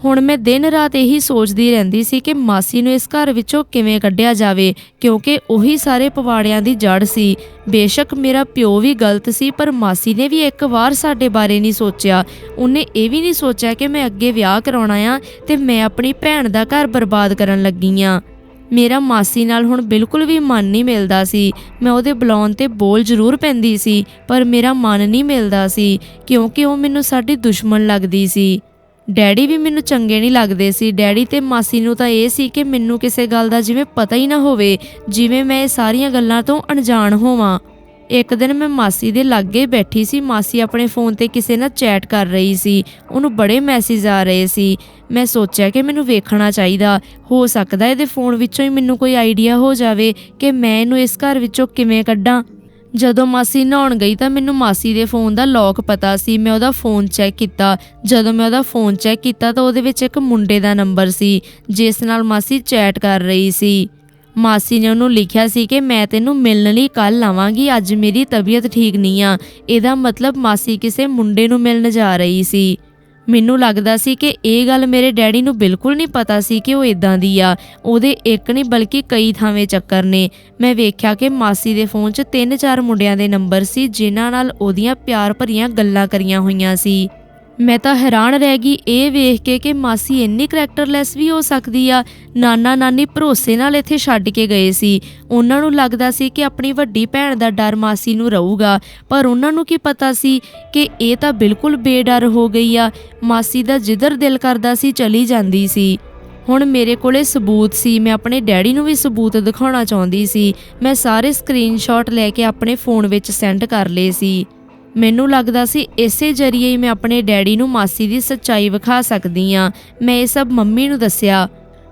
[SPEAKER 1] ਹੁਣ ਮੈਂ ਦਿਨ ਰਾਤ ਇਹੀ ਸੋਚਦੀ ਰਹਿੰਦੀ ਸੀ ਕਿ ਮਾਸੀ ਨੂੰ ਇਸ ਘਰ ਵਿੱਚੋਂ ਕਿਵੇਂ ਕੱਢਿਆ ਜਾਵੇ, ਕਿਉਂਕਿ ਉਹੀ ਸਾਰੇ ਪਵਾੜਿਆਂ ਦੀ ਜੜ ਸੀ। ਬੇਸ਼ੱਕ ਮੇਰਾ ਪਿਓ ਵੀ ਗਲਤ ਸੀ, ਪਰ ਮਾਸੀ ਨੇ ਵੀ ਇੱਕ ਵਾਰ ਸਾਡੇ ਬਾਰੇ ਨਹੀਂ ਸੋਚਿਆ। ਉਹਨੇ ਇਹ ਵੀ ਨਹੀਂ ਸੋਚਿਆ ਕਿ ਮੈਂ ਅੱਗੇ ਵਿਆਹ ਕਰਾਉਣਾ ਆ ਤੇ ਮੈਂ ਆਪਣੀ ਭੈਣ ਦਾ ਘਰ ਬਰਬਾਦ ਕਰਨ ਲੱਗੀ ਆ। ਮੇਰਾ ਮਾਸੀ ਨਾਲ ਹੁਣ ਬਿਲਕੁਲ ਵੀ ਮਨ ਨਹੀਂ ਮਿਲਦਾ ਸੀ। ਮੈਂ ਉਹਦੇ ਬੁਲਾਉਣ ਤੇ ਬੋਲ ਜ਼ਰੂਰ ਪੈਂਦੀ ਸੀ, ਪਰ ਮੇਰਾ ਮਨ ਨਹੀਂ ਮਿਲਦਾ ਸੀ, ਕਿਉਂਕਿ ਉਹ ਮੈਨੂੰ ਸਾਡੀ ਦੁਸ਼ਮਣ ਲੱਗਦੀ ਸੀ। ਡੈਡੀ ਵੀ ਮੈਨੂੰ ਚੰਗੇ ਨਹੀਂ ਲੱਗਦੇ ਸੀ। ਡੈਡੀ ਤੇ ਮਾਸੀ ਨੂੰ ਤਾਂ ਇਹ ਸੀ ਕਿ ਮੈਨੂੰ ਕਿਸੇ ਗੱਲ ਦਾ ਜਿਵੇਂ ਪਤਾ ਹੀ ਨਾ ਹੋਵੇ, ਜਿਵੇਂ ਮੈਂ ਇਹ ਸਾਰੀਆਂ ਗੱਲਾਂ ਤੋਂ ਅਣਜਾਣ ਹੋਵਾਂ। ਇੱਕ ਦਿਨ ਮੈਂ ਮਾਸੀ ਦੇ ਲਾਗੇ ਬੈਠੀ ਸੀ। ਮਾਸੀ ਆਪਣੇ ਫੋਨ ਤੇ ਕਿਸੇ ਨਾਲ ਚੈਟ ਕਰ ਰਹੀ ਸੀ। ਉਹਨੂੰ ਬੜੇ ਮੈਸੇਜ ਆ ਰਹੇ ਸੀ। ਮੈਂ ਸੋਚਿਆ ਕਿ ਮੈਨੂੰ ਵੇਖਣਾ ਚਾਹੀਦਾ। ਹੋ ਸਕਦਾ ਇਹਦੇ ਫੋਨ ਵਿੱਚੋਂ ਹੀ ਮੈਨੂੰ ਕੋਈ ਆਈਡੀਆ ਹੋ ਜਾਵੇ ਕਿ ਮੈਂ ਇਹਨੂੰ ਇਸ ਘਰ ਵਿੱਚੋਂ ਕਿਵੇਂ ਕੱਢਾਂ। ਜਦੋਂ ਮਾਸੀ ਨਹਾਉਣ ਗਈ ਤਾਂ ਮੈਨੂੰ ਮਾਸੀ ਦੇ ਫੋਨ ਦਾ ਲੌਕ ਪਤਾ ਸੀ। ਮੈਂ ਉਹਦਾ ਫੋਨ ਚੈੱਕ ਕੀਤਾ। ਜਦੋਂ ਮੈਂ ਉਹਦਾ ਫੋਨ ਚੈੱਕ ਕੀਤਾ ਤਾਂ ਉਹਦੇ ਵਿੱਚ ਇੱਕ ਮੁੰਡੇ ਦਾ ਨੰਬਰ ਸੀ, ਜਿਸ ਨਾਲ ਮਾਸੀ ਚੈਟ ਕਰ ਰਹੀ ਸੀ। ਮਾਸੀ ਨੇ ਉਹਨੂੰ ਲਿਖਿਆ ਸੀ ਕਿ ਮੈਂ ਤੈਨੂੰ ਮਿਲਣ ਲਈ ਕੱਲ ਆਵਾਂਗੀ, ਅੱਜ ਮੇਰੀ ਤਬੀਅਤ ਠੀਕ ਨਹੀਂ ਆ। ਇਹਦਾ ਮਤਲਬ ਮਾਸੀ ਕਿਸੇ ਮੁੰਡੇ ਨੂੰ ਮਿਲਣ ਜਾ ਰਹੀ ਸੀ। ਮੈਨੂੰ ਲੱਗਦਾ ਸੀ ਕਿ ਇਹ ਗੱਲ ਮੇਰੇ ਡੈਡੀ ਨੂੰ ਬਿਲਕੁਲ ਨਹੀਂ ਪਤਾ ਸੀ ਕਿ ਉਹ ਇਦਾਂ ਦੀ ਆ। ਉਹਦੇ ਇੱਕ ਨਹੀਂ ਬਲਕਿ ਕਈ ਥਾਵੇਂ ਚੱਕਰ ਨੇ। ਮੈਂ ਵੇਖਿਆ ਕਿ ਮਾਸੀ ਦੇ ਫੋਨ 'ਚ ਤਿੰਨ ਚਾਰ ਮੁੰਡਿਆਂ ਦੇ ਨੰਬਰ ਸੀ, ਜਿਨ੍ਹਾਂ ਨਾਲ ਉਹਦੀਆਂ ਪਿਆਰ ਭਰੀਆਂ ਗੱਲਾਂ ਕਰੀਆਂ ਹੋਈਆਂ ਸੀ। ਮੈਂ ਤਾਂ ਹੈਰਾਨ ਰਹਿ ਗਈ ਇਹ ਵੇਖ ਕੇ ਕਿ ਮਾਸੀ ਇੰਨੀ ਕਰੈਕਟਰਲੈਸ ਵੀ ਹੋ ਸਕਦੀ ਆ। ਨਾਨਾ ਨਾਨੀ ਭਰੋਸੇ ਨਾਲ ਇੱਥੇ ਛੱਡ ਕੇ ਗਏ ਸੀ। ਉਹਨਾਂ ਨੂੰ ਲੱਗਦਾ ਸੀ ਕਿ ਆਪਣੀ ਵੱਡੀ ਭੈਣ ਦਾ ਡਰ ਮਾਸੀ ਨੂੰ ਰਹੂਗਾ। ਪਰ ਉਹਨਾਂ ਨੂੰ ਕੀ ਪਤਾ ਸੀ ਕਿ ਇਹ ਤਾਂ ਬਿਲਕੁਲ ਬੇਡਰ ਹੋ ਗਈ ਆ। ਮਾਸੀ ਦਾ ਜਿੱਧਰ ਦਿਲ ਕਰਦਾ ਸੀ ਚਲੀ ਜਾਂਦੀ ਸੀ। ਹੁਣ ਮੇਰੇ ਕੋਲੇ ਸਬੂਤ ਸੀ। ਮੈਂ ਆਪਣੇ ਡੈਡੀ ਨੂੰ ਵੀ ਸਬੂਤ ਦਿਖਾਉਣਾ ਚਾਹੁੰਦੀ ਸੀ। ਮੈਂ ਸਾਰੇ ਸਕਰੀਨਸ਼ਾਟ ਲੈ ਕੇ ਆਪਣੇ ਫੋਨ ਵਿੱਚ ਸੈਂਡ ਕਰ ਲਏ ਸੀ। ਮੈਨੂੰ ਲੱਗਦਾ ਸੀ ਇਸੇ ਜਰੀਏ ਹੀ ਮੈਂ ਆਪਣੇ ਡੈਡੀ ਨੂੰ ਮਾਸੀ ਦੀ ਸੱਚਾਈ ਵਿਖਾ ਸਕਦੀ ਆ ਮੈਂ ਇਹ ਸਭ ਮੰਮੀ ਨੂੰ ਦੱਸਿਆ।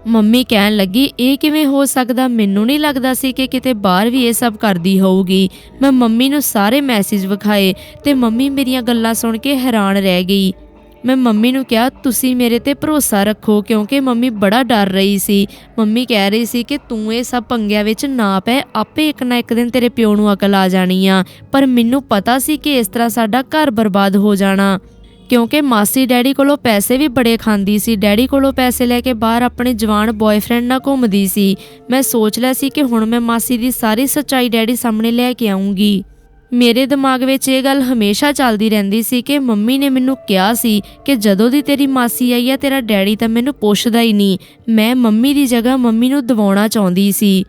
[SPEAKER 1] ਮੰਮੀ ਕਹਿਣ ਲੱਗੀ, ਇਹ ਕਿਵੇਂ ਹੋ ਸਕਦਾ? ਮੈਨੂੰ ਨਹੀਂ ਲੱਗਦਾ ਸੀ ਕਿ ਕਿਤੇ ਬਾਹਰ ਵੀ ਇਹ ਸਭ ਕਰਦੀ ਹੋਊਗੀ। ਮੈਂ ਮੰਮੀ ਨੂੰ ਸਾਰੇ ਮੈਸੇਜ ਵਿਖਾਏ ਤੇ ਮੰਮੀ ਮੇਰੀਆਂ ਗੱਲਾਂ ਸੁਣ ਕੇ ਹੈਰਾਨ ਰਹਿ ਗਈ। ਮੈਂ ਮੰਮੀ ਨੂੰ ਕਿਹਾ, ਤੁਸੀਂ ਮੇਰੇ ਤੇ ਭਰੋਸਾ ਰੱਖੋ, ਕਿਉਂਕਿ ਮੰਮੀ ਬੜਾ ਡਰ ਰਹੀ ਸੀ। ਮੰਮੀ ਕਹਿ ਰਹੀ ਸੀ ਕਿ ਤੂੰ ਇਹ ਸਭ ਪੰਗਿਆਂ ਵਿੱਚ ਨਾ ਪੈ, ਆਪੇ ਇੱਕ ਨਾ ਇੱਕ ਦਿਨ ਤੇਰੇ ਪਿਓ ਨੂੰ ਅਕਲ ਆ ਜਾਣੀ ਆ ਪਰ ਮੈਨੂੰ ਪਤਾ ਸੀ ਕਿ ਇਸ ਤਰ੍ਹਾਂ ਸਾਡਾ ਘਰ ਬਰਬਾਦ ਹੋ ਜਾਣਾ। ਕਿਉਂਕਿ ਮਾਸੀ ਡੈਡੀ ਕੋਲੋਂ ਪੈਸੇ ਵੀ ਬੜੇ ਖਾਂਦੀ ਸੀ। ਡੈਡੀ ਕੋਲੋਂ ਪੈਸੇ ਲੈ ਕੇ ਬਾਹਰ ਆਪਣੇ ਜਵਾਨ ਬॉयਫ੍ਰੈਂਡ ਨਾਲ ਘੁੰਮਦੀ ਸੀ। ਮੈਂ ਸੋਚ ਲਿਆ ਸੀ ਕਿ ਹੁਣ ਮੈਂ ਮਾਸੀ ਦੀ ਸਾਰੀ ਸੱਚਾਈ ਡੈਡੀ ਸਾਹਮਣੇ ਲੈ ਕੇ ਆਉਂਗੀ ਮੇਰੇ ਦਿਮਾਗ ਵਿੱਚ ਇਹ ਗੱਲ ਹਮੇਸ਼ਾ ਚੱਲਦੀ ਰਹਿੰਦੀ ਸੀ ਕਿ ਮੰਮੀ ਨੇ ਮੈਨੂੰ ਕਿਹਾ ਸੀ ਕਿ ਜਦੋਂ ਦੀ ਤੇਰੀ ਮਾਸੀ ਆਈ ਆ ਤੇਰਾ ਡੈਡੀ ਤਾਂ ਮੈਨੂੰ ਪੁੱਛਦਾ ਹੀ ਨਹੀਂ। ਮੈਂ ਮੰਮੀ ਦੀ ਜਗ੍ਹਾ ਮੰਮੀ ਨੂੰ ਦਵਾਉਣਾ ਚਾਹੁੰਦੀ ਸੀ।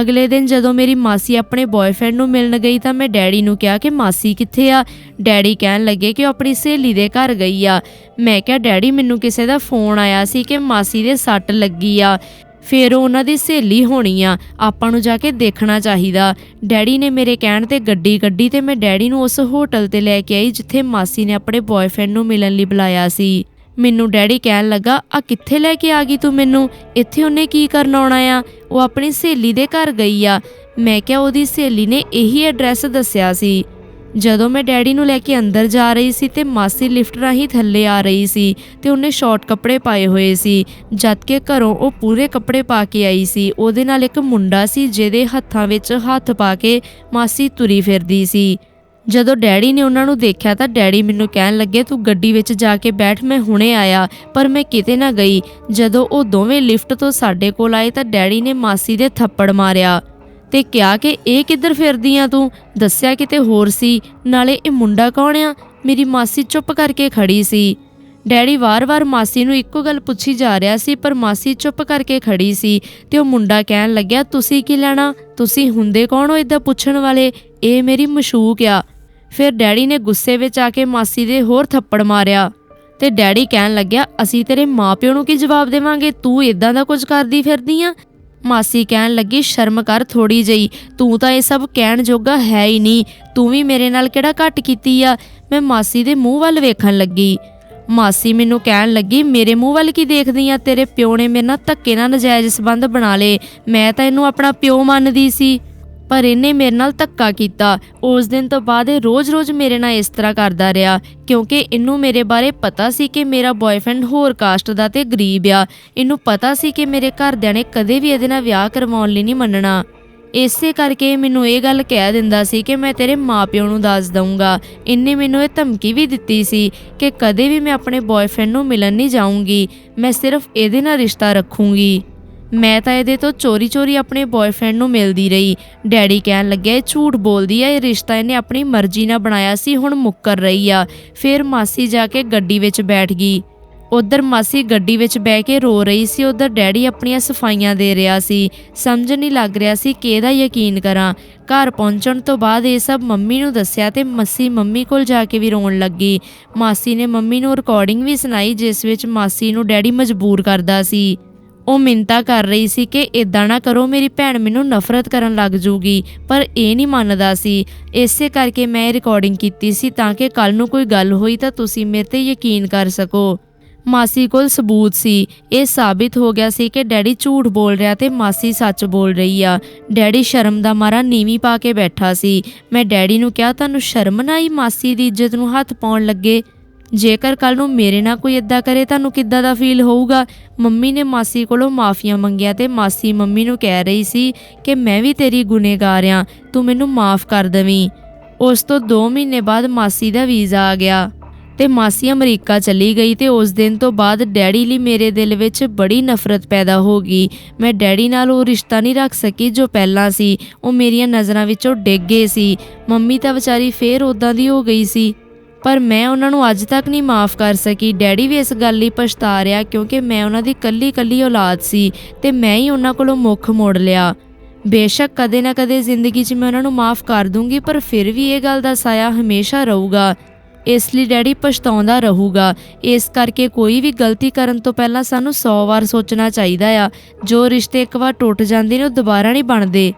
[SPEAKER 1] ਅਗਲੇ ਦਿਨ ਜਦੋਂ ਮੇਰੀ ਮਾਸੀ ਆਪਣੇ ਬॉयਫ੍ਰੈਂਡ ਨੂੰ ਮਿਲਣ ਗਈ ਤਾਂ ਮੈਂ ਡੈਡੀ ਨੂੰ ਕਿਹਾ ਕਿ ਮਾਸੀ ਕਿੱਥੇ ਆ? ਡੈਡੀ ਕਹਿਣ ਲੱਗੇ ਕਿ ਉਹ ਆਪਣੀ ਸਹੇਲੀ ਦੇ ਘਰ ਗਈ ਆ। ਮੈਂ ਕਿਹਾ, ਡੈਡੀ, ਮੈਨੂੰ ਕਿਸੇ ਦਾ ਫੋਨ ਆਇਆ ਸੀ ਕਿ ਮਾਸੀ ਦੇ ਸੱਟ ਲੱਗੀ ਆ। ਫਿਰ ਉਹ ਉਹਨਾਂ ਦੀ ਸਹੇਲੀ ਹੋਣੀ ਆ। ਆਪਾਂ ਨੂੰ ਜਾ ਕੇ ਦੇਖਣਾ ਚਾਹੀਦਾ। ਡੈਡੀ ਨੇ ਮੇਰੇ ਕਹਿਣ ਤੇ ਗੱਡੀ ਕੱਢੀ ਤੇ ਮੈਂ ਡੈਡੀ ਨੂੰ ਉਸ ਹੋਟਲ ਤੇ ਲੈ ਕੇ ਆਈ, ਜਿੱਥੇ ਮਾਸੀ ਨੇ ਆਪਣੇ ਬॉयਫ੍ਰੈਂਡ ਨੂੰ ਮਿਲਣ ਲਈ ਬੁਲਾਇਆ ਸੀ। ਮੈਨੂੰ ਡੈਡੀ ਕਹਿਣ ਲੱਗਾ, ਆ ਕਿੱਥੇ ਲੈ ਕੇ ਆ ਗਈ ਤੂੰ ਮੈਨੂੰ? ਇੱਥੇ ਉਹਨੇ ਕੀ ਕਰਨ ਆਉਣਾ ਆ? ਉਹ ਆਪਣੀ ਸਹੇਲੀ ਦੇ ਘਰ ਗਈ ਆ। ਮੈਂ ਕਿਹਾ, ਉਹਦੀ ਸਹੇਲੀ ਨੇ ਇਹੀ ਐਡਰੈਸ ਦੱਸਿਆ ਸੀ। ਜਦੋਂ ਮੈਂ ਡੈਡੀ ਨੂੰ ਲੈ ਕੇ ਅੰਦਰ ਜਾ ਰਹੀ ਸੀ ਤੇ ਮਾਸੀ ਲਿਫਟ ਰਾਹੀਂ ਥੱਲੇ ਆ ਰਹੀ ਸੀ ਤੇ ਉਹਨੇ ਸ਼ਾਰਟ ਕੱਪੜੇ ਪਾਏ ਹੋਏ ਸੀ, ਜਦ ਕਿ ਘਰੋਂ ਉਹ ਪੂਰੇ ਕੱਪੜੇ ਪਾ ਕੇ ਆਈ ਸੀ। ਉਹਦੇ ਨਾਲ ਇੱਕ ਮੁੰਡਾ ਸੀ ਜਿਹਦੇ ਹੱਥਾਂ ਵਿੱਚ ਹੱਥ ਪਾ ਕੇ ਮਾਸੀ ਤੁਰੀ ਫਿਰਦੀ ਸੀ। ਜਦੋਂ ਡੈਡੀ ਨੇ ਉਹਨਾਂ ਨੂੰ ਦੇਖਿਆ ਤਾਂ ਡੈਡੀ ਮੈਨੂੰ ਕਹਿਣ ਲੱਗੇ, ਤੂੰ ਗੱਡੀ ਵਿੱਚ ਜਾ ਕੇ ਬੈਠ, ਮੈਂ ਹੁਣੇ ਆਇਆ, ਪਰ ਮੈਂ ਕਿਤੇ ਨਾ ਗਈ। ਜਦੋਂ ਉਹ ਦੋਵੇਂ ਲਿਫਟ ਤੋਂ ਸਾਡੇ ਕੋਲ ਆਏ ਤਾਂ ਡੈਡੀ ਨੇ ਮਾਸੀ ਦੇ ਥੱਪੜ ਮਾਰਿਆ। ਤੇ ਕਿਹਾ ਕਿ ਇਹ ਕਿੱਧਰ ਫਿਰਦੀ ਆ ਤੂੰ? ਦੱਸਿਆ ਕਿਤੇ ਹੋਰ ਸੀ। ਨਾਲੇ ਇਹ ਮੁੰਡਾ ਕੌਣ ਆ? ਮੇਰੀ ਮਾਸੀ ਚੁੱਪ ਕਰਕੇ ਖੜੀ ਸੀ। ਡੈਡੀ ਵਾਰ-ਵਾਰ ਮਾਸੀ ਨੂੰ ਇੱਕੋ ਗੱਲ ਪੁੱਛੀ ਜਾ ਰਿਹਾ ਸੀ, ਪਰ ਮਾਸੀ ਚੁੱਪ ਕਰਕੇ ਖੜੀ ਸੀ ਤੇ ਉਹ ਮੁੰਡਾ ਕਹਿਣ ਲੱਗਿਆ, ਤੁਸੀਂ ਕੀ ਲੈਣਾ? ਤੁਸੀਂ ਹੁੰਦੇ ਕੌਣ ਹੋ ਇਦਾਂ ਪੁੱਛਣ ਵਾਲੇ? ਇਹ ਮੇਰੀ ਮਸ਼ੂਕ ਆ। ਫਿਰ ਡੈਡੀ ਨੇ ਗੁੱਸੇ ਵਿੱਚ ਆ ਕੇ ਮਾਸੀ ਦੇ ਹੋਰ ਥੱਪੜ ਮਾਰਿਆ। ਤੇ ਡੈਡੀ ਕਹਿਣ ਲੱਗਿਆ, ਅਸੀਂ ਤੇਰੇ ਮਾਪਿਓ ਨੂੰ ਕੀ ਜਵਾਬ ਦੇਵਾਂਗੇ? ਤੂੰ ਇਦਾਂ ਦਾ ਕੁਝ ਕਰਦੀ ਫਿਰਦੀ ਆ? ਮਾਸੀ ਕਹਿਣ ਲੱਗੀ, ਸ਼ਰਮ ਕਰ ਥੋੜੀ ਜਈ ਤੂੰ ਤਾਂ ਇਹ ਸਭ ਕਹਿਣ ਜੋਗਾ ਹੈ ਹੀ ਨਹੀਂ, ਤੂੰ ਵੀ ਮੇਰੇ ਨਾਲ ਕਿਹੜਾ ਘੱਟ ਕੀਤੀ ਆ? ਮੈਂ ਮਾਸੀ ਦੇ ਮੂੰਹ ਵੱਲ ਵੇਖਣ ਲੱਗੀ। ਮਾਸੀ ਮੈਨੂੰ ਕਹਿਣ ਲੱਗੀ, ਮੇਰੇ ਮੂੰਹ ਵੱਲ ਕੀ ਦੇਖਦੀ ਆ? ਤੇਰੇ ਪਿਓ ਨੇ ਮੇਰੇ ਨਾਲ ਧੱਕੇ ਨਾਲ ਨਜਾਇਜ਼ ਸੰਬੰਧ ਬਣਾ ਲਏ। ਮੈਂ ਤਾਂ ਇਹਨੂੰ ਆਪਣਾ ਪਿਓ ਮੰਨਦੀ ਸੀ। ਪਰ ਇਹਨੇ ਮੇਰੇ ਨਾਲ ਧੱਕਾ ਕੀਤਾ। ਉਸ ਦਿਨ ਤੋਂ ਬਾਅਦ ਇਹ ਰੋਜ਼-ਰੋਜ਼ ਮੇਰੇ ਨਾਲ ਇਸ ਤਰ੍ਹਾਂ ਕਰਦਾ ਰਿਹਾ, ਕਿਉਂਕਿ ਇਹਨੂੰ ਮੇਰੇ ਬਾਰੇ ਪਤਾ ਸੀ ਕਿ ਮੇਰਾ ਬॉयਫ੍ਰੈਂਡ ਹੋਰ ਕਾਸਟ ਦਾ ਤੇ ਗਰੀਬ ਆ। ਇਹਨੂੰ ਪਤਾ ਸੀ ਕਿ ਮੇਰੇ ਘਰਦਿਆਂ ਨੇ ਕਦੇ ਵੀ ਇਹਦੇ ਨਾਲ ਵਿਆਹ ਕਰਵਾਉਣ ਲਈ ਨਹੀਂ ਮੰਨਣਾ। ਇਸੇ ਕਰਕੇ ਮੈਨੂੰ ਇਹ ਗੱਲ ਕਹਿ ਦਿੰਦਾ ਸੀ ਕਿ ਮੈਂ ਤੇਰੇ ਮਾਪਿਆਂ ਨੂੰ ਦੱਸ ਦਊਂਗਾ। ਇੰਨੇ ਮੈਨੂੰ ਇਹ ਧਮਕੀ ਵੀ ਦਿੱਤੀ ਸੀ ਕਿ ਕਦੇ ਵੀ ਮੈਂ ਆਪਣੇ ਬॉयਫ੍ਰੈਂਡ ਨੂੰ ਮਿਲਣ ਨਹੀਂ ਜਾਊਂਗੀ। ਮੈਂ ਸਿਰਫ ਇਹਦੇ ਨਾਲ ਰਿਸ਼ਤਾ ਰੱਖੂੰਗੀ। ਮੈਂ ਤਾਂ ਇਹਦੇ ਤੋਂ ਚੋਰੀ-ਚੋਰੀ ਆਪਣੇ ਬॉयਫ੍ਰੈਂਡ ਨੂੰ ਮਿਲਦੀ ਰਹੀ। ਡੈਡੀ ਕਹਿਣ ਲੱਗਿਆ, ਇਹ ਝੂਠ ਬੋਲਦੀ ਆ, ਇਹ ਰਿਸ਼ਤਾ ਇਹਨੇ ਆਪਣੀ ਮਰਜ਼ੀ ਨਾਲ ਬਣਾਇਆ ਸੀ, ਹੁਣ ਮੁੱਕਰ ਰਹੀ ਆ। ਫਿਰ ਮਾਸੀ ਜਾ ਕੇ ਗੱਡੀ ਵਿੱਚ ਬੈਠ ਗਈ। ਉਧਰ ਮਾਸੀ ਗੱਡੀ ਵਿੱਚ ਬਹਿ ਕੇ ਰੋ ਰਹੀ ਸੀ, ਉਧਰ ਡੈਡੀ ਆਪਣੀਆਂ ਸਫਾਈਆਂ ਦੇ ਰਿਹਾ ਸੀ। ਸਮਝ ਨਹੀਂ ਲੱਗ ਰਿਹਾ ਸੀ ਕਿਹਦਾ ਯਕੀਨ ਕਰਾਂ। ਘਰ ਪਹੁੰਚਣ ਤੋਂ ਬਾਅਦ ਇਹ ਸਭ ਮੰਮੀ ਨੂੰ ਦੱਸਿਆ ਤੇ ਮੱਸੀ ਮੰਮੀ ਕੋਲ ਜਾ ਕੇ ਵੀ ਰੋਣ ਲੱਗੀ। ਮਾਸੀ ਨੇ ਮੰਮੀ ਨੂੰ ਰਿਕਾਰਡਿੰਗ ਵੀ ਸੁਣਾਈ, ਜਿਸ ਵਿੱਚ ਮਾਸੀ ਨੂੰ ਡੈਡੀ ਮਜਬੂਰ ਕਰਦਾ ਸੀ। ਉਹ ਮਿੰਤਾ ਕਰ ਰਹੀ ਸੀ ਕਿ ਇਦਾਂ ਨਾ ਕਰੋ, ਮੇਰੀ ਭੈਣ ਮੈਨੂੰ ਨਫ਼ਰਤ ਕਰਨ ਲੱਗ ਜੂਗੀ। ਪਰ ਇਹ ਨਹੀਂ ਮੰਨਦਾ ਸੀ। ਇਸੇ ਕਰਕੇ ਮੈਂ ਇਹ ਰਿਕਾਰਡਿੰਗ ਕੀਤੀ ਸੀ ਤਾਂ ਕਿ ਕੱਲ ਨੂੰ ਕੋਈ ਗੱਲ ਹੋਈ ਤਾਂ ਤੁਸੀਂ ਮੇਰੇ ਤੇ ਯਕੀਨ ਕਰ ਸਕੋ। ਮਾਸੀ ਕੋਲ ਸਬੂਤ ਸੀ। ਇਹ ਸਾਬਿਤ ਹੋ ਗਿਆ ਸੀ ਕਿ ਡੈਡੀ ਝੂਠ ਬੋਲ ਰਿਹਾ ਤੇ ਮਾਸੀ ਸੱਚ ਬੋਲ ਰਹੀ ਆ। ਡੈਡੀ ਸ਼ਰਮ ਦਾ ਮਾਰਾ ਨੀਵੀਂ ਪਾ ਕੇ ਬੈਠਾ ਸੀ। ਮੈਂ ਡੈਡੀ ਨੂੰ ਕਿਹਾ, ਤੁਹਾਨੂੰ ਸ਼ਰਮ ਨਾ ਆਈ ਮਾਸੀ ਦੀ ਇੱਜ਼ਤ ਨੂੰ ਹੱਥ ਪਾਉਣ ਲੱਗੇ? ਜੇਕਰ ਕੱਲ ਨੂੰ ਮੇਰੇ ਨਾਲ ਕੋਈ ਇਦਾਂ ਕਰੇ, ਤੁਹਾਨੂੰ ਕਿੱਦਾਂ ਦਾ ਫੀਲ ਹੋਊਗਾ? ਮੰਮੀ ਨੇ ਮਾਸੀ ਕੋਲੋਂ ਮਾਫੀਆਂ ਮੰਗਿਆ ਤੇ ਮਾਸੀ ਮੰਮੀ ਨੂੰ ਕਹਿ ਰਹੀ ਸੀ ਕਿ ਮੈਂ ਵੀ ਤੇਰੀ ਗੁਨੇਗਾਰ ਆ, ਤੂੰ ਮੈਨੂੰ ਮਾਫ ਕਰ ਦੇਵੀਂ। ਉਸ ਤੋਂ 2 ਮਹੀਨੇ ਬਾਅਦ ਮਾਸੀ ਦਾ ਵੀਜ਼ਾ ਆ ਗਿਆ ਤੇ ਮਾਸੀ ਅਮਰੀਕਾ ਚਲੀ ਗਈ ਤੇ ਉਸ ਦਿਨ ਤੋਂ ਬਾਅਦ ਡੈਡੀ ਲਈ ਮੇਰੇ ਦਿਲ ਵਿੱਚ ਬੜੀ ਨਫ਼ਰਤ ਪੈਦਾ ਹੋ ਗਈ। ਮੈਂ ਡੈਡੀ ਨਾਲ ਉਹ ਰਿਸ਼ਤਾ ਨਹੀਂ ਰੱਖ ਸਕੀ ਜੋ ਪਹਿਲਾਂ ਸੀ, ਉਹ ਮੇਰੀਆਂ ਨਜ਼ਰਾਂ ਵਿੱਚੋਂ ਡਿੱਗ ਗਏ ਸੀ। ਮੰਮੀ ਤਾਂ ਵਿਚਾਰੀ ਫੇਰ ਉਦਾਂ ਦੀ ਹੋ ਗਈ ਸੀ। ਪਰ ਮੈਂ ਉਹਨਾਂ ਨੂੰ ਅੱਜ ਤੱਕ ਨਹੀਂ ਮਾਫ ਕਰ ਸਕੀ। ਡੈਡੀ ਵੀ ਇਸ ਗੱਲ ਲਈ ਪਛਤਾ ਰਿਹਾ ਕਿਉਂਕਿ ਮੈਂ ਉਹਨਾਂ ਦੀ ਕੱਲੀ-ਕੱਲੀ ਔਲਾਦ ਸੀ ਤੇ ਮੈਂ ਹੀ ਉਹਨਾਂ ਕੋਲੋਂ ਮੁੱਖ ਮੋੜ ਲਿਆ। ਬੇਸ਼ੱਕ ਕਦੇ ਨਾ ਕਦੇ ਜ਼ਿੰਦਗੀ 'ਚ ਮੈਂ ਉਹਨਾਂ ਨੂੰ ਮਾਫ ਕਰ ਦੂੰਗੀ, ਪਰ ਫਿਰ ਵੀ ਇਹ ਗੱਲ ਦਾ ਸਾਇਆ ਹਮੇਸ਼ਾ ਰਹੂਗਾ। ਇਸ ਲਈ ਡੈਡੀ ਪਛਤਾਉਂਦਾ ਰਹੂਗਾ। ਇਸ ਕਰਕੇ ਕੋਈ ਵੀ ਗਲਤੀ ਕਰਨ ਤੋਂ ਪਹਿਲਾਂ ਸਾਨੂੰ 100 ਵਾਰ ਸੋਚਣਾ ਚਾਹੀਦਾ ਆ। ਜੋ ਰਿਸ਼ਤੇ ਇੱਕ ਵਾਰ ਟੁੱਟ ਜਾਂਦੇ ਨੇ, ਉਹ ਦੁਬਾਰਾ ਨਹੀਂ ਬਣਦੇ।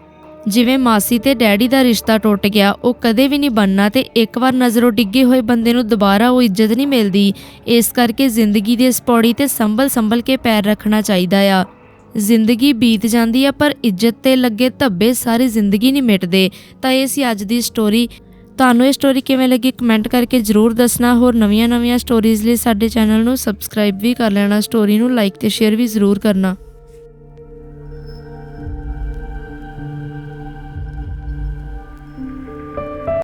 [SPEAKER 1] ਜਿਵੇਂ ਮਾਸੀ ਤੇ ਡੈਡੀ ਦਾ ਰਿਸ਼ਤਾ ਟੁੱਟ ਗਿਆ, ਉਹ ਕਦੇ ਵੀ ਨਹੀਂ ਬਣਨਾ ਤੇ ਇੱਕ ਵਾਰ ਨਜ਼ਰੋਂ ਡਿੱਗੇ ਹੋਏ ਬੰਦੇ ਨੂੰ ਦੁਬਾਰਾ ਉਹ ਇੱਜ਼ਤ ਨਹੀਂ ਮਿਲਦੀ। ਇਸ ਕਰਕੇ ਜ਼ਿੰਦਗੀ ਦੇ ਇਸ ਪੌੜੀ ਤੇ ਸੰਭਲ ਸੰਭਲ ਕੇ ਪੈਰ ਰੱਖਣਾ ਚਾਹੀਦਾ ਆ। ਜ਼ਿੰਦਗੀ ਬੀਤ ਜਾਂਦੀ ਆ, ਪਰ ਇੱਜ਼ਤ ਤੇ ਲੱਗੇ ਧੱਬੇ ਸਾਰੀ ਜ਼ਿੰਦਗੀ ਨਹੀਂ ਮਿਟਦੇ। ਤਾਂ ਇਹ ਸੀ ਅੱਜ ਦੀ ਸਟੋਰੀ ਤੁਹਾਨੂੰ ਇਹ ਸਟੋਰੀ ਕਿਵੇਂ ਲੱਗੀ ਕਮੈਂਟ ਕਰਕੇ ਜਰੂਰ ਦੱਸਣਾ। ਹੋਰ ਨਵੀਆਂ-ਨਵੀਆਂ ਸਟੋਰੀਜ਼ ਲਈ ਸਾਡੇ ਚੈਨਲ ਨੂੰ ਸਬਸਕ੍ਰਾਈਬ ਵੀ ਕਰ ਲੈਣਾ। ਸਟੋਰੀ ਨੂੰ ਲਾਈਕ ਤੇ ਸ਼ੇਅਰ ਵੀ ਜ਼ਰੂਰ ਕਰਨਾ।